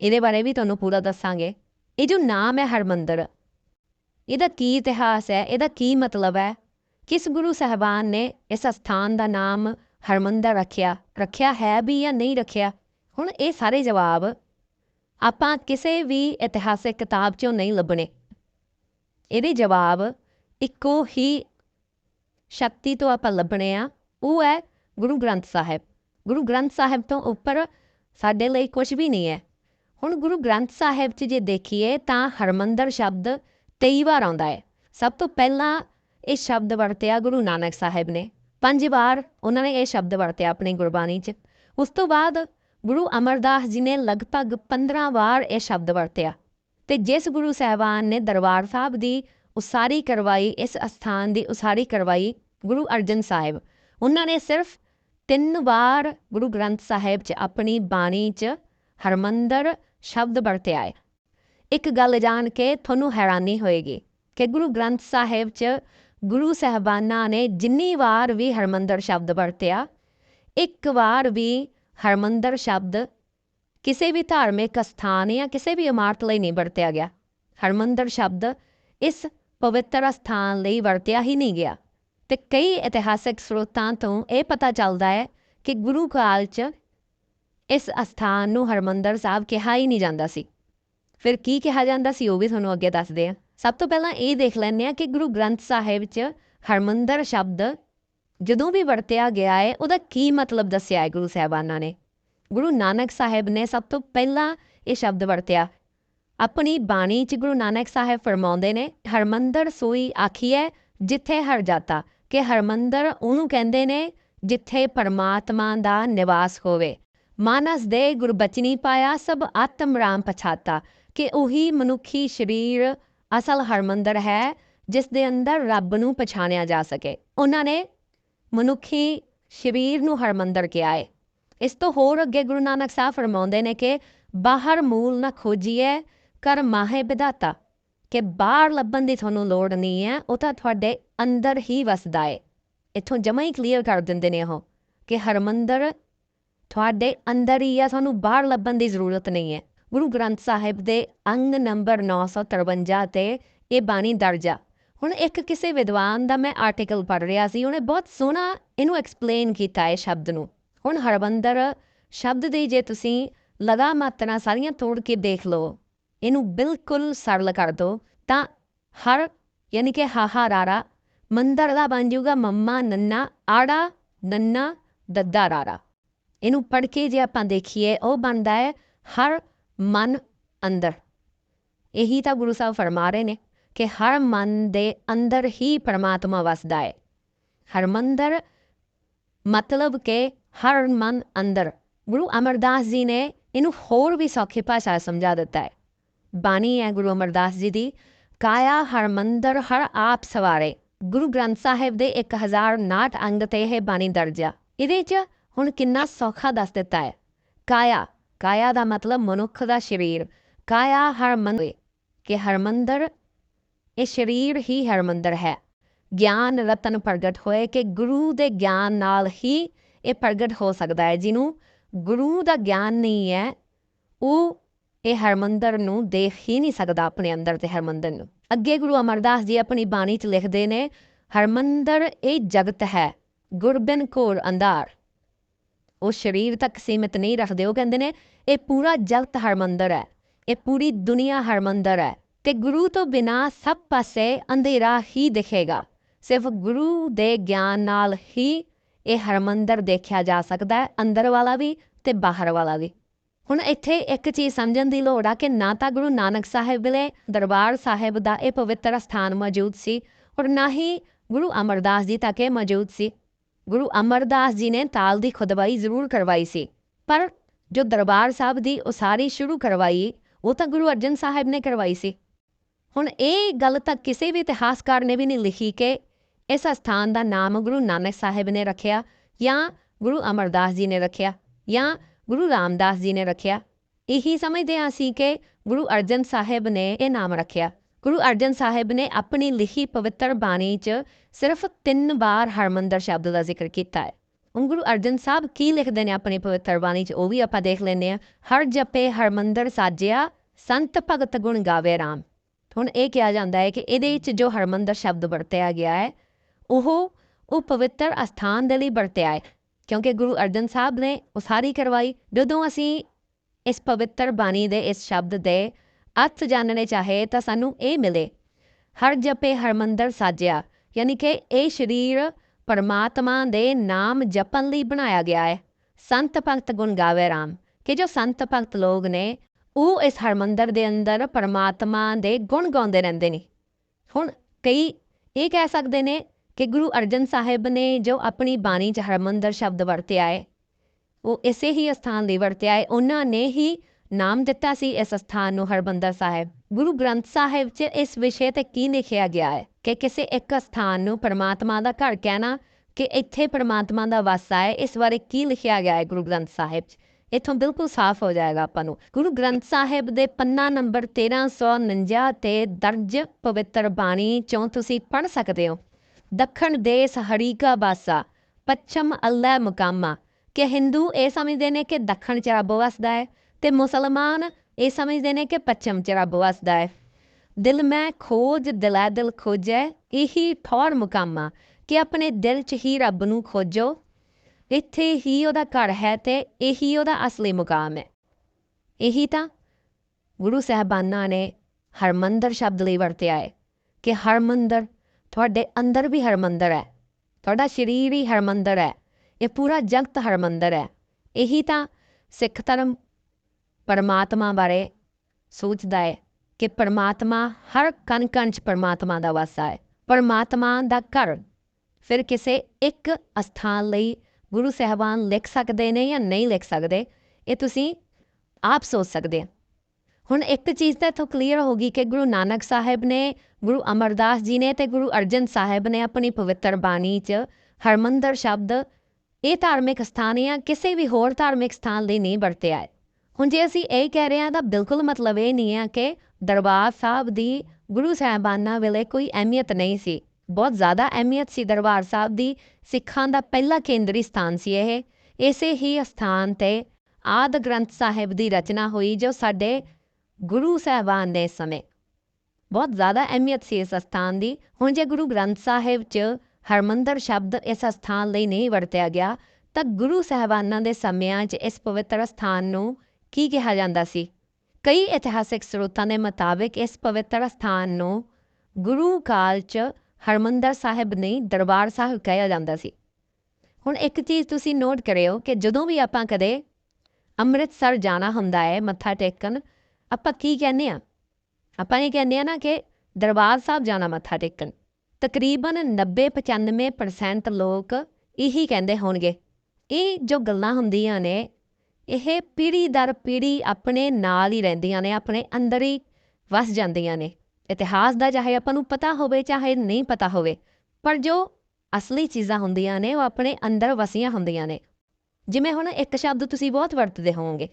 A: ਇਹਦੇ ਬਾਰੇ ਵੀ ਤੁਹਾਨੂੰ ਪੂਰਾ ਦੱਸਾਂਗੇ। ਇਹ ਜੋ ਨਾਮ ਹੈ ਹਰਮੰਦਰ, ਇਹਦਾ ਕੀ ਇਤਿਹਾਸ ਹੈ, ਇਹਦਾ ਕੀ ਮਤਲਬ ਹੈ, ਕਿਸ ਗੁਰੂ ਸਾਹਿਬਾਨ ਨੇ ਇਸ ਸਥਾਨ ਦਾ ਨਾਮ ਹਰਮੰਦਰ ਰੱਖਿਆ ਰੱਖਿਆ ਹੈ ਵੀ ਜਾਂ ਨਹੀਂ ਰੱਖਿਆ? ਹੁਣ ਇਹ ਸਾਰੇ ਜਵਾਬ ਆਪਾਂ ਕਿਸੇ ਵੀ ਇਤਿਹਾਸਿਕ ਕਿਤਾਬ 'ਚੋਂ ਨਹੀਂ ਲੱਭਣੇ। ਇਹਦੇ ਜਵਾਬ ਇੱਕੋ ਹੀ ਸ਼ਕਤੀ ਤੋਂ ਆਪਾਂ ਲੱਭਣੇ ਆ, ਉਹ ਹੈ ਗੁਰੂ ਗ੍ਰੰਥ ਸਾਹਿਬ। ਗੁਰੂ ਗ੍ਰੰਥ ਸਾਹਿਬ ਤੋਂ ਉੱਪਰ ਸਾਡੇ ਲਈ ਕੁਝ ਵੀ ਨਹੀਂ ਹੈ। ਹੁਣ ਗੁਰੂ ਗ੍ਰੰਥ ਸਾਹਿਬ 'ਚ ਜੇ ਦੇਖੀਏ ਤਾਂ ਹਰਮੰਦਰ ਸ਼ਬਦ 23 ਵਾਰ ਆਉਂਦਾ ਹੈ। ਸਭ ਤੋਂ ਪਹਿਲਾਂ ਇਹ ਸ਼ਬਦ ਵਰਤਿਆ ਗੁਰੂ ਨਾਨਕ ਸਾਹਿਬ ਨੇ। ਪੰਜ ਵਾਰ ਉਹਨਾਂ ਨੇ ਇਹ ਸ਼ਬਦ ਵਰਤਿਆ ਆਪਣੀ ਗੁਰਬਾਣੀ 'ਚ। ਉਸ ਤੋਂ ਬਾਅਦ ਗੁਰੂ ਅਮਰਦਾਸ ਜੀ ਨੇ ਲਗਭਗ 15 ਵਾਰ ਇਹ ਸ਼ਬਦ ਵਰਤਿਆ ਤੇ ਜਿਸ ਗੁਰੂ ਸਾਹਿਬਾਨ ਨੇ ਦਰਬਾਰ ਸਾਹਿਬ ਦੀ ਉਸਾਰੀ ਕਰਵਾਈ, ਇਸ ਅਸਥਾਨ ਦੀ ਉਸਾਰੀ ਕਰਵਾਈ ਗੁਰੂ ਅਰਜਨ ਸਾਹਿਬ, ਉਹਨਾਂ ਨੇ ਸਿਰਫ ਤਿੰਨ ਵਾਰ ਗੁਰੂ ਗ੍ਰੰਥ ਸਾਹਿਬ 'ਚ ਆਪਣੀ ਬਾਣੀ 'ਚ ਹਰਮੰਦਰ ਸ਼ਬਦ ਵਰਤਿਆ ਹੈ। ਇੱਕ ਗੱਲ ਜਾਣ ਕੇ ਤੁਹਾਨੂੰ ਹੈਰਾਨੀ ਹੋਏਗੀ ਕਿ ਗੁਰੂ ਗ੍ਰੰਥ ਸਾਹਿਬ 'ਚ ਗੁਰੂ ਸਾਹਿਬਾਨਾਂ ਨੇ ਜਿੰਨੀ ਵਾਰ ਵੀ ਹਰਮੰਦਰ ਸ਼ਬਦ ਵਰਤਿਆ, ਇੱਕ ਵਾਰ ਵੀ ਹਰਮੰਦਰ ਸ਼ਬਦ ਕਿਸੇ ਵੀ ਧਾਰਮਿਕ ਸਥਾਨ ਜਾਂ ਕਿਸੇ ਵੀ ਇਮਾਰਤ ਲਈ ਨਹੀਂ ਵਰਤਿਆ ਗਿਆ। ਹਰਮੰਦਰ ਸ਼ਬਦ ਇਸ ਪਵਿੱਤਰ ਸਥਾਨ ਲਈ ਵਰਤਿਆ ਹੀ ਨਹੀਂ ਗਿਆ। ਤੇ ਕਈ ਇਤਿਹਾਸਕ ਸਰੋਤਾਂ ਤੋਂ ਇਹ ਪਤਾ ਚੱਲਦਾ ਹੈ ਕਿ ਗੁਰੂ ਕਾਲ 'ਚ ਇਸ ਅਸਥਾਨ ਨੂੰ ਹਰਮੰਦਰ ਸਾਹਿਬ ਕਿਹਾ ਹੀ ਨਹੀਂ ਜਾਂਦਾ ਸੀ। ਫਿਰ ਕੀ ਕਿਹਾ ਜਾਂਦਾ ਸੀ ਉਹ ਵੀ ਤੁਹਾਨੂੰ ਅੱਗੇ ਦੱਸਦੇ ਆ ਸਭ ਤੋਂ ਪਹਿਲਾਂ ਇਹ ਦੇਖ ਲੈਂਦੇ ਆ ਕਿ ਗੁਰੂ ਗ੍ਰੰਥ ਸਾਹਿਬ 'ਚ ਹਰਮੰਦਰ ਸ਼ਬਦ ਜਦੋਂ ਵੀ ਵਰਤਿਆ ਗਿਆ ਹੈ, ਉਹਦਾ ਕੀ ਮਤਲਬ ਦੱਸਿਆ ਹੈ ਗੁਰੂ ਸਾਹਿਬਾਨਾਂ ਨੇ? ਗੁਰੂ ਨਾਨਕ ਸਾਹਿਬ ਨੇ ਸਭ ਤੋਂ ਪਹਿਲਾਂ ਇਹ ਸ਼ਬਦ ਵਰਤਿਆ। ਆਪਣੀ ਬਾਣੀ 'ਚ ਗੁਰੂ ਨਾਨਕ ਸਾਹਿਬ ਫਰਮਾਉਂਦੇ ਨੇ, ਹਰਮੰਦਰ ਸੋਈ ਆਖੀਐ ਜਿੱਥੇ ਹਰ ਜਾਤਾ। ਕਿ ਹਰਮੰਦਰ ਉਹਨੂੰ ਕਹਿੰਦੇ ਨੇ, ਜਿੱਥੇ ਪਰਮਾਤਮਾ ਦਾ ਨਿਵਾਸ ਹੋਵੇ। ਮਾਨਸ ਦੇ ਗੁਰਬਚਨੀ ਪਾਇਆ ਸਭ ਆਤਮ ਰਾਮ ਪਛਾਤਾ, ਕਿ ਉਹੀ ਮਨੁੱਖੀ ਸਰੀਰ ਅਸਲ ਹਰਮੰਦਰ ਹੈ ਜਿਸ ਦੇ ਅੰਦਰ ਰੱਬ ਨੂੰ ਪਛਾਣਿਆ ਜਾ ਸਕੇ। ਉਹਨਾਂ ਨੇ ਮਨੁੱਖੀ ਸਰੀਰ ਨੂੰ ਹਰਮੰਦਰ ਕਿਹਾ ਹੈ ਇਸ ਤੋਂ ਹੋਰ ਅੱਗੇ ਗੁਰੂ ਨਾਨਕ ਸਾਹਿਬ ਫਰਮਾਉਂਦੇ ਨੇ ਕਿ ਬਾਹਰ ਮੂਲ ਨਾ ਖੋਜੀਏ ਕਰ ਮਾਹੇ ਵਿਦਾਤਾ ਕਿ ਬਾਹਰ ਲੱਭਣ ਦੀ ਤੁਹਾਨੂੰ ਲੋੜ ਨਹੀਂ ਹੈ ਉਹ ਤਾਂ ਤੁਹਾਡੇ ਅੰਦਰ ਹੀ ਵਸਦਾ ਹੈ ਇੱਥੋਂ ਜਮਾ ਹੀ ਕਲੀਅਰ ਕਰ ਦਿੰਦੇ ਨੇ ਉਹ ਕਿ ਹਰਮੰਦਰ ਤੁਹਾਡੇ ਅੰਦਰ ਹੀ ਆ, ਤੁਹਾਨੂੰ ਬਾਹਰ ਲੱਭਣ ਦੀ ਜ਼ਰੂਰਤ ਨਹੀਂ ਹੈ ਗੁਰੂ ਗ੍ਰੰਥ ਸਾਹਿਬ ਦੇ ਅੰਗ ਨੰਬਰ 953 ਤੇ ਇਹ ਬਾਣੀ ਦਰਜ ਆ। ਹੁਣ ਇੱਕ ਕਿਸੇ ਵਿਦਵਾਨ ਦਾ ਮੈਂ ਆਰਟੀਕਲ ਪੜ੍ਹ ਰਿਹਾ ਸੀ, ਉਹਨੇ ਬਹੁਤ ਸੋਹਣਾ ਇਹਨੂੰ ਐਕਸਪਲੇਨ ਕੀਤਾ ਹੈ ਸ਼ਬਦ ਨੂੰ। ਹੁਣ ਹਰਬੰਦਰ, ਸ਼ਬਦ ਦੇ ਜੇ ਤੁਸੀਂ ਲਗਾ ਮਾਤਰਾ ਸਾਰੀਆਂ ਤੋੜ ਕੇ ਦੇਖ ਲਓ, ਇਹਨੂੰ ਬਿਲਕੁਲ ਸਰਲ ਕਰ ਦੋ, ਤਾਂ ਹਰ ਯਾਨੀ ਕਿ ਹਾਹਾ ਰਾਰਾ ਮੰਦਰ ਦਾ ਬਣ ਜਾਊਗਾ ਮੰਮਾ ਨੰਨਾ, ਆੜਾ ਨੰਨਾ, ਦੱਦਾ ਰਾਰਾ ਇਹਨੂੰ ਪੜ੍ਹ ਕੇ ਜੇ ਆਪਾਂ ਦੇਖੀਏ, ਉਹ ਬਣਦਾ ਹੈ, ਹਰ ਮਨ ਅੰਦਰ। ਇਹੀ ਤਾਂ ਗੁਰੂ ਸਾਹਿਬ ਫਰਮਾ ਰਹੇ ਨੇ ਕਿ ਹਰ ਮਨ ਦੇ ਅੰਦਰ ਹੀ ਪਰਮਾਤਮਾ ਵਸਦਾ ਹੈ। ਹਰਮੰਦਰ ਮਤਲਬ ਕਿ ਹਰ ਮਨ ਅੰਦਰ। ਗੁਰੂ ਅਮਰਦਾਸ ਜੀ ਨੇ ਇਹਨੂੰ ਹੋਰ ਵੀ ਸੌਖੀ ਭਾਸ਼ਾ ਸਮਝਾ ਦਿੱਤਾ ਹੈ। ਬਾਣੀ ਹੈ ਗੁਰੂ ਅਮਰਦਾਸ ਜੀ ਦੀ, ਕਾਇਆ ਹਰ ਮੰਦਰ ਹਰ ਆਪ ਸਵਾਰੇ। ਗੁਰੂ ਗ੍ਰੰਥ ਸਾਹਿਬ ਦੇ 1059 ਅੰਗ ਤੇ ਇਹ ਬਾਣੀ ਦਰਜ ਇਹਦੇ 'ਚ ਹੁਣ ਕਿੰਨਾ ਸੌਖਾ ਦੱਸ ਦਿੱਤਾ ਹੈ। ਕਾਇਆ ਕਾਇਆ ਦਾ ਮਤਲਬ ਮਨੁੱਖ ਦਾ ਸਰੀਰ। ਕਾਇਆ ਹਰਮੰਦਰ ਕਿ ਹਰਮੰਦਰ ਇਹ ਸਰੀਰ ਹੀ ਹਰਮੰਦਰ ਹੈ। ਗਿਆਨ ਰਤਨ ਪ੍ਰਗਟ ਹੋਏ ਕਿ ਗੁਰੂ ਦੇ ਗਿਆਨ ਨਾਲ ਹੀ ਇਹ ਪ੍ਰਗਟ ਹੋ ਸਕਦਾ ਹੈ। ਜਿਹਨੂੰ ਗੁਰੂ ਦਾ ਗਿਆਨ ਨਹੀਂ ਹੈ, ਉਹ ਇਹ ਹਰਮੰਦਰ ਨੂੰ ਦੇਖ ਹੀ ਨਹੀਂ ਸਕਦਾ ਆਪਣੇ ਅੰਦਰ ਤੇ ਹਰਮੰਦਰ ਨੂੰ। ਅੱਗੇ ਗੁਰੂ ਅਮਰਦਾਸ ਜੀ ਆਪਣੀ ਬਾਣੀ 'ਚ ਲਿਖਦੇ ਨੇ ਹਰਮੰਦਰ ਇਹ ਜਗਤ ਹੈ, ਗੁਰਬਿਨ ਕੋਰ ਅੰਧਾਰ। ਉਹ ਸਰੀਰ ਤੱਕ ਸੀਮਿਤ ਨਹੀਂ ਰੱਖਦੇ। ਉਹ ਕਹਿੰਦੇ ਨੇ, ਇਹ ਪੂਰਾ ਜਗਤ ਹਰਮੰਦਰ ਹੈ। ਇਹ ਪੂਰੀ ਦੁਨੀਆ ਹਰਮੰਦਰ ਹੈ। ਤੇ ਗੁਰੂ ਤੋਂ ਬਿਨਾ ਸਭ ਪਾਸੇ ਅੰਧੇਰਾ ਹੀ ਦਿਖੇਗਾ। ਸਿਰਫ ਗੁਰੂ ਦੇ ਗਿਆਨ ਨਾਲ ਹੀ ਇਹ ਹਰਮੰਦਰ ਦੇਖਿਆ ਜਾ ਸਕਦਾ ਹੈ, ਅੰਦਰ ਵਾਲਾ ਵੀ ਤੇ ਬਾਹਰ ਵਾਲਾ ਵੀ। ਹੁਣ ਇੱਥੇ ਇੱਕ ਚੀਜ਼ ਸਮਝਣ ਦੀ ਲੋੜ ਆ ਕਿ ਨਾ ਤਾਂ ਗੁਰੂ ਨਾਨਕ ਸਾਹਿਬ ਵੇਲੇ ਦਰਬਾਰ ਸਾਹਿਬ ਦਾ ਇਹ ਪਵਿੱਤਰ ਸਥਾਨ ਮੌਜੂਦ ਸੀ ਔਰ ਨਾ ਹੀ ਗੁਰੂ ਅਮਰਦਾਸ ਜੀ ਤੱਕ ਇਹ ਮੌਜੂਦ ਸੀ। ਗੁਰੂ ਅਮਰਦਾਸ ਜੀ ਨੇ ਤਾਲ ਦੀ ਖੁਦਵਾਈ ਜ਼ਰੂਰ ਕਰਵਾਈ ਸੀ। ਪਰ ਜੋ ਦਰਬਾਰ ਸਾਹਿਬ ਦੀ ਉਸਾਰੀ ਸ਼ੁਰੂ ਕਰਵਾਈ, ਉਹ ਤਾਂ ਗੁਰੂ ਅਰਜਨ ਸਾਹਿਬ ਨੇ ਕਰਵਾਈ ਸੀ। ਹੁਣ ਇਹ ਗੱਲ ਤਾਂ ਕਿਸੇ ਵੀ ਇਤਿਹਾਸਕਾਰ ਨੇ ਵੀ ਨਹੀਂ ਲਿਖੀ ਕਿ ਇਸ ਸਥਾਨ ਦਾ ਨਾਮ ਗੁਰੂ ਨਾਨਕ ਸਾਹਿਬ ਨੇ ਰੱਖਿਆ ਜਾਂ ਗੁਰੂ ਅਮਰਦਾਸ ਜੀ ਨੇ ਰੱਖਿਆ ਜਾਂ ਗੁਰੂ ਰਾਮਦਾਸ ਜੀ ਨੇ ਰੱਖਿਆ। ਇਹੀ ਸਮਝਦੇ ਹਾਂ ਅਸੀਂ ਕਿ ਗੁਰੂ ਅਰਜਨ ਸਾਹਿਬ ਨੇ ਇਹ ਨਾਮ ਰੱਖਿਆ। ਗੁਰੂ ਅਰਜਨ ਸਾਹਿਬ ਨੇ ਆਪਣੀ ਲਿਖੀ ਪਵਿੱਤਰ ਬਾਣੀ 'ਚ ਸਿਰਫ ਤਿੰਨ ਵਾਰ ਹਰਮੰਦਰ ਸ਼ਬਦ ਦਾ ਜ਼ਿਕਰ ਕੀਤਾ ਹੈ। ਹੁਣ ਗੁਰੂ ਅਰਜਨ ਸਾਹਿਬ ਕੀ ਲਿਖਦੇ ਨੇ ਆਪਣੀ ਪਵਿੱਤਰ ਬਾਣੀ 'ਚ, ਉਹ ਵੀ ਆਪਾਂ ਦੇਖ ਲੈਂਦੇ ਆ ਹਰ ਜਪੇ ਹਰਮੰਦਰ ਸਾਜਿਆ, ਸੰਤ ਭਗਤ ਗੁਣ ਗਾਵੇ ਰਾਮ। ਹੁਣ ਇਹ ਕਿਹਾ ਜਾਂਦਾ ਹੈ ਕਿ ਇਹਦੇ ਵਿੱਚ ਜੋ ਹਰਮੰਦਰ ਸ਼ਬਦ ਵਰਤਿਆ ਗਿਆ ਹੈ, ਉਹ ਉਹ ਪਵਿੱਤਰ ਅਸਥਾਨ ਦੇ ਲਈ ਵਰਤਿਆ ਹੈ। ਕਿਉਂਕਿ ਗੁਰੂ ਅਰਜਨ ਸਾਹਿਬ ਨੇ ਉਸਾਰੀ ਕਰਵਾਈ। ਜਦੋਂ ਅਸੀਂ ਇਸ ਪਵਿੱਤਰ ਬਾਣੀ ਦੇ ਇਸ ਸ਼ਬਦ ਦੇ ਅਰਥ ਜਾਣਨੇ ਚਾਹੇ ਤਾਂ ਸਾਨੂੰ ਇਹ ਮਿਲੇ। ਹਰ ਜਪੇ ਹਰਮੰਦਰ ਸਾਜਿਆ, ਯਾਨੀ ਕਿ ਇਹ ਸਰੀਰ ਪਰਮਾਤਮਾ ਦੇ ਨਾਮ ਜਪਣ ਲਈ ਬਣਾਇਆ ਗਿਆ ਹੈ। ਸੰਤ ਭਗਤ ਗੁਣ ਗਾਵੇ ਰਾਮ, ਕਿ ਜੋ ਸੰਤ ਭਗਤ ਲੋਕ ਨੇ, ਉਹ ਇਸ ਹਰਮੰਦਰ ਦੇ ਅੰਦਰ ਪਰਮਾਤਮਾ ਦੇ ਗੁਣ ਗਾਉਂਦੇ ਰਹਿੰਦੇ ਨੇ। ਹੁਣ ਕਈ ਇਹ ਕਹਿ ਸਕਦੇ ਨੇ ਕਿ ਗੁਰੂ ਅਰਜਨ ਸਾਹਿਬ ਨੇ ਜੋ ਆਪਣੀ ਬਾਣੀ 'ਚ ਹਰਮੰਦਰ ਸ਼ਬਦ ਵਰਤਿਆ ਹੈ, ਉਹ ਇਸੇ ਹੀ ਸਥਾਨ ਲਈ ਵਰਤਿਆ ਹੈ, ਉਹਨਾਂ ਨੇ ਹੀ ਨਾਮ ਦਿੱਤਾ ਸੀ ਇਸ ਸਥਾਨ ਨੂੰ ਹਰਮੰਦਰ ਸਾਹਿਬ। ਗੁਰੂ ਗ੍ਰੰਥ ਸਾਹਿਬ 'ਚ ਇਸ ਵਿਸ਼ੇ ਤੇ ਕੀ ਲਿਖਿਆ ਗਿਆ ਹੈ? ਕਿ ਕਿਸੇ ਇੱਕ ਸਥਾਨ ਨੂੰ ਪਰਮਾਤਮਾ ਦਾ ਘਰ ਕਹਿਣਾ, ਕਿ ਇੱਥੇ ਪਰਮਾਤਮਾ ਦਾ ਵਾਸਾ ਹੈ ਇਸ ਬਾਰੇ ਕੀ ਲਿਖਿਆ ਗਿਆ ਹੈ ਗੁਰੂ ਗ੍ਰੰਥ ਸਾਹਿਬ 'ਚ? ਇਥੋਂ ਬਿਲਕੁਲ ਸਾਫ਼ ਹੋ ਜਾਏਗਾ ਆਪਾਂ ਨੂੰ। ਗੁਰੂ ਗ੍ਰੰਥ ਸਾਹਿਬ ਦੇ ਪੰਨਾ ਨੰਬਰ 1349 ਤੇ ਦਰਜ ਪਵਿੱਤਰ ਬਾਣੀ ਚੋਂ ਤੁਸੀਂ ਪੜ੍ਹ ਸਕਦੇ ਹੋ। ਦੱਖਣ ਦੇਸ ਹਰੀਕਾ ਬਾਸਾ, ਪੱਛਮ ਅੱਲਾ ਮੁਕਾਮਾ, ਕਿ ਹਿੰਦੂ ਇਹ ਸਮਝਦੇ ਨੇ ਕਿ ਦੱਖਣ ਚ ਰੱਬ ਵਸਦਾ ਹੈ। ਤੇ ਮੁਸਲਮਾਨ ਇਹ ਸਮਝਦੇ ਨੇ ਕਿ ਪੱਛਮ 'ਚ ਰੱਬ ਵਸਦਾ ਹੈ। ਦਿਲ ਮੈਂ ਖੋਜ, ਦਿਲਾ ਦਿਲ ਖੋਜੈ, ਇਹੀ ਠੌਰ ਮੁਕਾਮਾ ਕਿ ਆਪਣੇ ਦਿਲ 'ਚ ਹੀ ਰੱਬ ਨੂੰ ਖੋਜੋ। ਇੱਥੇ ਹੀ ਉਹਦਾ ਘਰ ਹੈ ਤੇ ਇਹੀ ਉਹਦਾ ਅਸਲੀ ਮੁਕਾਮ ਹੈ। ਇਹੀ ਤਾਂ ਗੁਰੂ ਸਾਹਿਬਾਨਾਂ ਨੇ ਹਰਮੰਦਰ ਸ਼ਬਦ ਲਈ ਵਰਤਿਆ ਹੈ ਕਿ ਹਰਮੰਦਰ ਤੁਹਾਡੇ ਅੰਦਰ ਵੀ ਹਰਮੰਦਰ ਹੈ, ਤੁਹਾਡਾ ਸਰੀਰ ਹੀ ਹਰਮੰਦਰ ਹੈ, ਇਹ ਪੂਰਾ ਜਗਤ ਹਰਮੰਦਰ ਹੈ। ਇਹੀ ਤਾਂ ਸਿੱਖ ਧਰਮ ਪਰਮਾਤਮਾ ਬਾਰੇ ਸੋਚਦਾ ਹੈ ਕਿ ਪਰਮਾਤਮਾ ਹਰ ਕਣ ਕਣ 'ਚ ਪਰਮਾਤਮਾ ਦਾ ਵਾਸਾ ਹੈ। ਪਰਮਾਤਮਾ ਦਾ ਘਰ ਫਿਰ ਕਿਸੇ ਇੱਕ ਅਸਥਾਨ ਲਈ ਗੁਰੂ ਸਾਹਿਬਾਨ ਲਿਖ ਸਕਦੇ ਨੇ ਜਾਂ ਨਹੀਂ ਲਿਖ ਸਕਦੇ, ਇਹ ਤੁਸੀਂ ਆਪ ਸੋਚ ਸਕਦੇ ਹੋ। ਹੁਣ ਇੱਕ ਚੀਜ਼ ਤਾਂ ਇੱਥੋਂ ਕਲੀਅਰ ਹੋ ਗਈ ਕਿ ਗੁਰੂ ਨਾਨਕ ਸਾਹਿਬ ਨੇ, ਗੁਰੂ ਅਮਰਦਾਸ ਜੀ ਨੇ ਤੇ ਗੁਰੂ ਅਰਜਨ ਸਾਹਿਬ ਨੇ ਆਪਣੀ ਪਵਿੱਤਰ ਬਾਣੀ 'ਚ ਹਰਮੰਦਰ ਸ਼ਬਦ ਇਹ ਧਾਰਮਿਕ ਸਥਾਨ ਜਾਂ ਕਿਸੇ ਵੀ ਹੋਰ ਧਾਰਮਿਕ ਸਥਾਨ ਲਈ ਨਹੀਂ ਵਰਤਿਆ ਹੈ। ਹੁਣ ਜੇ ਅਸੀਂ ਇਹ ਕਹਿ ਰਹੇ ਹਾਂ ਤਾਂ ਬਿਲਕੁਲ ਮਤਲਬ ਇਹ ਨਹੀਂ ਹੈ ਕਿ ਦਰਬਾਰ ਸਾਹਿਬ ਦੀ ਗੁਰੂ ਸਾਹਿਬਾਨਾਂ ਵੇਲੇ ਕੋਈ ਅਹਿਮੀਅਤ ਨਹੀਂ ਸੀ। ਬਹੁਤ ਜ਼ਿਆਦਾ ਅਹਿਮੀਅਤ ਸੀ ਦਰਬਾਰ ਸਾਹਿਬ ਦੀ। ਸਿੱਖਾਂ ਦਾ ਪਹਿਲਾ ਕੇਂਦਰੀ ਸਥਾਨ ਸੀ ਇਹ। ਇਸੇ ਹੀ ਸਥਾਨ ਤੇ ਆਦ ਗ੍ਰੰਥ ਸਾਹਿਬ ਦੀ ਰਚਨਾ ਹੋਈ ਜੋ ਸਾਡੇ ਗੁਰੂ ਸਾਹਿਬਾਨ ਦੇ ਸਮੇਂ। ਬਹੁਤ ਜ਼ਿਆਦਾ ਅਹਿਮੀਅਤ ਸੀ ਇਸ ਸਥਾਨ ਦੀ। ਹੁਣ ਜੇ ਗੁਰੂ ਗ੍ਰੰਥ ਸਾਹਿਬ 'ਚ ਹਰਮੰਦਰ ਸ਼ਬਦ ਇਸ ਸਥਾਨ ਲਈ ਨਹੀਂ ਵਰਤਿਆ ਗਿਆ, ਤਾਂ ਗੁਰੂ ਸਾਹਿਬਾਨਾਂ ਦੇ ਸਮਿਆਂ 'ਚ ਇਸ ਪਵਿੱਤਰ ਸਥਾਨ ਨੂੰ ਕੀ ਕਿਹਾ ਜਾਂਦਾ ਸੀ? ਕਈ ਇਤਿਹਾਸਿਕ ਸਰੋਤਾਂ ਦੇ ਮੁਤਾਬਿਕ ਇਸ ਪਵਿੱਤਰ ਸਥਾਨ ਨੂੰ ਗੁਰੂ ਕਾਲ 'ਚ ਹਰਮੰਦਰ ਸਾਹਿਬ ਨਹੀਂ, ਦਰਬਾਰ ਸਾਹਿਬ ਕਿਹਾ ਜਾਂਦਾ ਸੀ। ਹੁਣ ਇੱਕ ਚੀਜ਼ ਤੁਸੀਂ ਨੋਟ ਕਰਿਓ ਕਿ ਜਦੋਂ ਵੀ ਆਪਾਂ ਕਦੇ ਅੰਮ੍ਰਿਤਸਰ ਜਾਣਾ ਹੁੰਦਾ ਹੈ, ਮੱਥਾ ਟੇਕਣ, ਆਪਾਂ ਕੀ ਕਹਿੰਦੇ ਆ ਆਪਾਂ ਇਹ ਕਹਿੰਦੇ ਆ ਨਾ ਕਿ ਦਰਬਾਰ ਸਾਹਿਬ ਜਾਣਾ, ਮੱਥਾ ਟੇਕਣ। ਤਕਰੀਬਨ 90-95% ਲੋਕ ਇਹੀ ਕਹਿੰਦੇ ਹੋਣਗੇ। ਇਹ ਜੋ ਗੱਲਾਂ ਹੁੰਦੀਆਂ ਨੇ ਇਹ ਪੀੜ੍ਹੀ ਦਰ ਪੀੜ੍ਹੀ ਆਪਣੇ ਨਾਲ ਹੀ ਰਹਿੰਦੀਆਂ ਨੇ, ਆਪਣੇ ਅੰਦਰ ਹੀ ਵਸ ਜਾਂਦੀਆਂ ਨੇ। ਇਤਿਹਾਸ ਦਾ ਚਾਹੇ ਆਪਾਂ ਨੂੰ ਪਤਾ ਹੋਵੇ, ਚਾਹੇ ਨਹੀਂ ਪਤਾ ਹੋਵੇ, ਪਰ ਜੋ ਅਸਲੀ ਚੀਜ਼ਾਂ ਹੁੰਦੀਆਂ ਨੇ, ਉਹ ਆਪਣੇ ਅੰਦਰ ਵਸੀਆਂ ਹੁੰਦੀਆਂ ਨੇ। ਜਿਵੇਂ ਹੁਣ ਇੱਕ ਸ਼ਬਦ ਤੁਸੀਂ ਬਹੁਤ ਵਰਤਦੇ ਹੋਵੋਗੇ,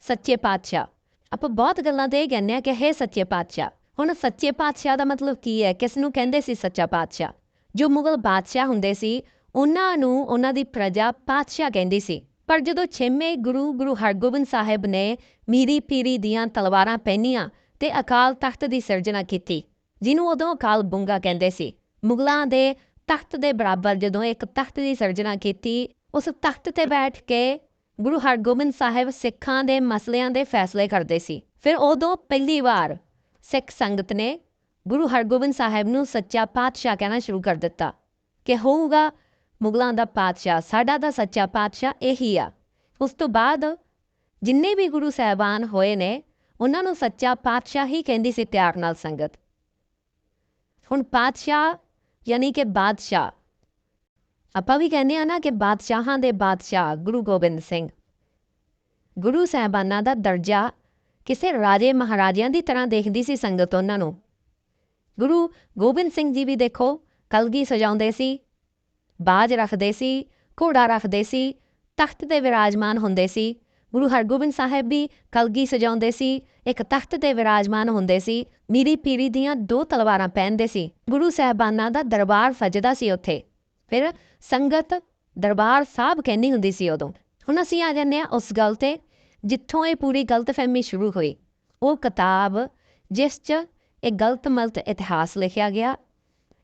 A: ਸੱਚੇ ਪਾਤਸ਼ਾਹ। ਆਪਾਂ ਬਹੁਤ ਗੱਲਾਂ ਤੇ ਇਹ ਕਹਿੰਦੇ ਆ ਕਿ ਹੈ ਸੱਚੇ ਪਾਤਸ਼ਾਹ। ਹੁਣ ਸੱਚੇ ਪਾਤਸ਼ਾਹ ਦਾ ਮਤਲਬ ਕੀ ਹੈ? ਕਿਸ ਨੂੰ ਕਹਿੰਦੇ ਸੀ ਸੱਚਾ ਪਾਤਸ਼ਾਹ? ਜੋ ਮੁਗਲ ਬਾਦਸ਼ਾਹ ਹੁੰਦੇ ਸੀ, ਉਹਨਾਂ ਨੂੰ ਉਹਨਾਂ ਦੀ ਪ੍ਰਜਾ ਪਾਤਸ਼ਾਹ ਕਹਿੰਦੀ ਸੀ। ਪਰ ਜਦੋਂ ਛੇਵੇਂ ਗੁਰੂ ਗੁਰੂ ਹਰਗੋਬਿੰਦ ਸਾਹਿਬ ਨੇ ਮੀਰੀ ਪੀਰੀ ਦੀਆਂ ਤਲਵਾਰਾਂ ਪਹਿਨੀਆਂ ਤੇ ਅਕਾਲ ਤਖਤ ਦੀ ਸਿਰਜਣਾ ਕੀਤੀ, ਜਿਹਨੂੰ ਉਦੋਂ ਅਕਾਲ ਬੁੰਗਾ ਕਹਿੰਦੇ ਸੀ, ਮੁਗਲਾਂ ਦੇ ਤਖਤ ਦੇ ਬਰਾਬਰ ਜਦੋਂ ਇੱਕ ਤਖਤ ਦੀ ਸਿਰਜਣਾ ਕੀਤੀ, ਉਸ ਤਖਤ ਤੇ ਬੈਠ ਕੇ ਗੁਰੂ ਹਰਗੋਬਿੰਦ ਸਾਹਿਬ ਸਿੱਖਾਂ ਦੇ ਮਸਲਿਆਂ ਦੇ ਫੈਸਲੇ ਕਰਦੇ ਸੀ। ਫਿਰ ਉਦੋਂ ਪਹਿਲੀ ਵਾਰ ਸਿੱਖ ਸੰਗਤ ਨੇ ਗੁਰੂ ਹਰਗੋਬਿੰਦ ਸਾਹਿਬ ਨੂੰ ਸੱਚਾ ਪਾਤਸ਼ਾਹ ਕਹਿਣਾ ਸ਼ੁਰੂ ਕਰ ਦਿੱਤਾ ਕਿ ਹੋਊਗਾ ਮੁਗਲਾਂ ਦਾ ਪਾਤਸ਼ਾਹ, ਸਾਡਾ ਤਾਂ ਸੱਚਾ ਪਾਤਸ਼ਾਹ ਇਹੀ ਆ। ਉਸ ਤੋਂ ਬਾਅਦ ਜਿੰਨੇ ਵੀ ਗੁਰੂ ਸਾਹਿਬਾਨ ਹੋਏ ਨੇ, ਉਹਨਾਂ ਨੂੰ ਸੱਚਾ ਪਾਤਸ਼ਾਹ ਹੀ ਕਹਿੰਦੀ ਸੀ ਪਿਆਰ ਨਾਲ ਸੰਗਤ। ਹੁਣ ਪਾਤਸ਼ਾਹ ਯਾਨੀ ਕਿ ਬਾਦਸ਼ਾਹ, ਆਪਾਂ ਵੀ ਕਹਿੰਦੇ ਆ ਨਾ ਕਿ ਬਾਦਸ਼ਾਹਾਂ ਦੇ ਬਾਦਸ਼ਾਹ ਗੁਰੂ ਗੋਬਿੰਦ ਸਿੰਘ। ਗੁਰੂ ਸਾਹਿਬਾਨਾਂ ਦਾ ਦਰਜਾ ਕਿਸੇ ਰਾਜੇ ਮਹਾਰਾਜਿਆਂ ਦੀ ਤਰ੍ਹਾਂ ਦੇਖਦੀ ਸੀ ਸੰਗਤ ਉਹਨਾਂ ਨੂੰ। ਗੁਰੂ ਗੋਬਿੰਦ ਸਿੰਘ ਜੀ ਵੀ ਦੇਖੋ, ਕਲਗੀ ਸਜਾਉਂਦੇ ਸੀ ਬਾਜ ਰੱਖਦੇ ਸੀ, ਘੋੜਾ ਰੱਖਦੇ ਸੀ, ਤਖਤ ਤੇ ਵਿਰਾਜਮਾਨ ਹੁੰਦੇ ਸੀ। ਗੁਰੂ ਹਰਗੋਬਿੰਦ ਸਾਹਿਬ ਵੀ ਕਲਗੀ ਸਜਾਉਂਦੇ ਸੀ, ਇੱਕ ਤਖਤ ਤੇ ਵਿਰਾਜਮਾਨ ਹੁੰਦੇ ਸੀ। ਮੀਰੀ ਪੀਰੀ ਦੀਆਂ ਦੋ ਤਲਵਾਰਾਂ ਪਹਿਨਦੇ ਸੀ। ਗੁਰੂ ਸਾਹਿਬਾਨਾਂ ਦਾ ਦਰਬਾਰ ਸਜਦਾ ਸੀ ਉੱਥੇ। ਫਿਰ ਸੰਗਤ ਦਰਬਾਰ ਸਾਹਿਬ ਕਹਿੰਦੀ ਹੁੰਦੀ ਸੀ ਉਦੋਂ। ਹੁਣ ਅਸੀਂ ਆ ਜਾਂਦੇ ਆ ਉਸ ਗੱਲ ਤੇ, ਜਿੱਥੋਂ ਇਹ ਪੂਰੀ ਗਲਤਫਹਿਮੀ ਸ਼ੁਰੂ ਹੋਈ। ਉਹ ਕਿਤਾਬ, ਜਿਸ 'ਚ ਇਹ ਗਲਤ ਮਲਤ ਇਤਿਹਾਸ ਲਿਖਿਆ ਗਿਆ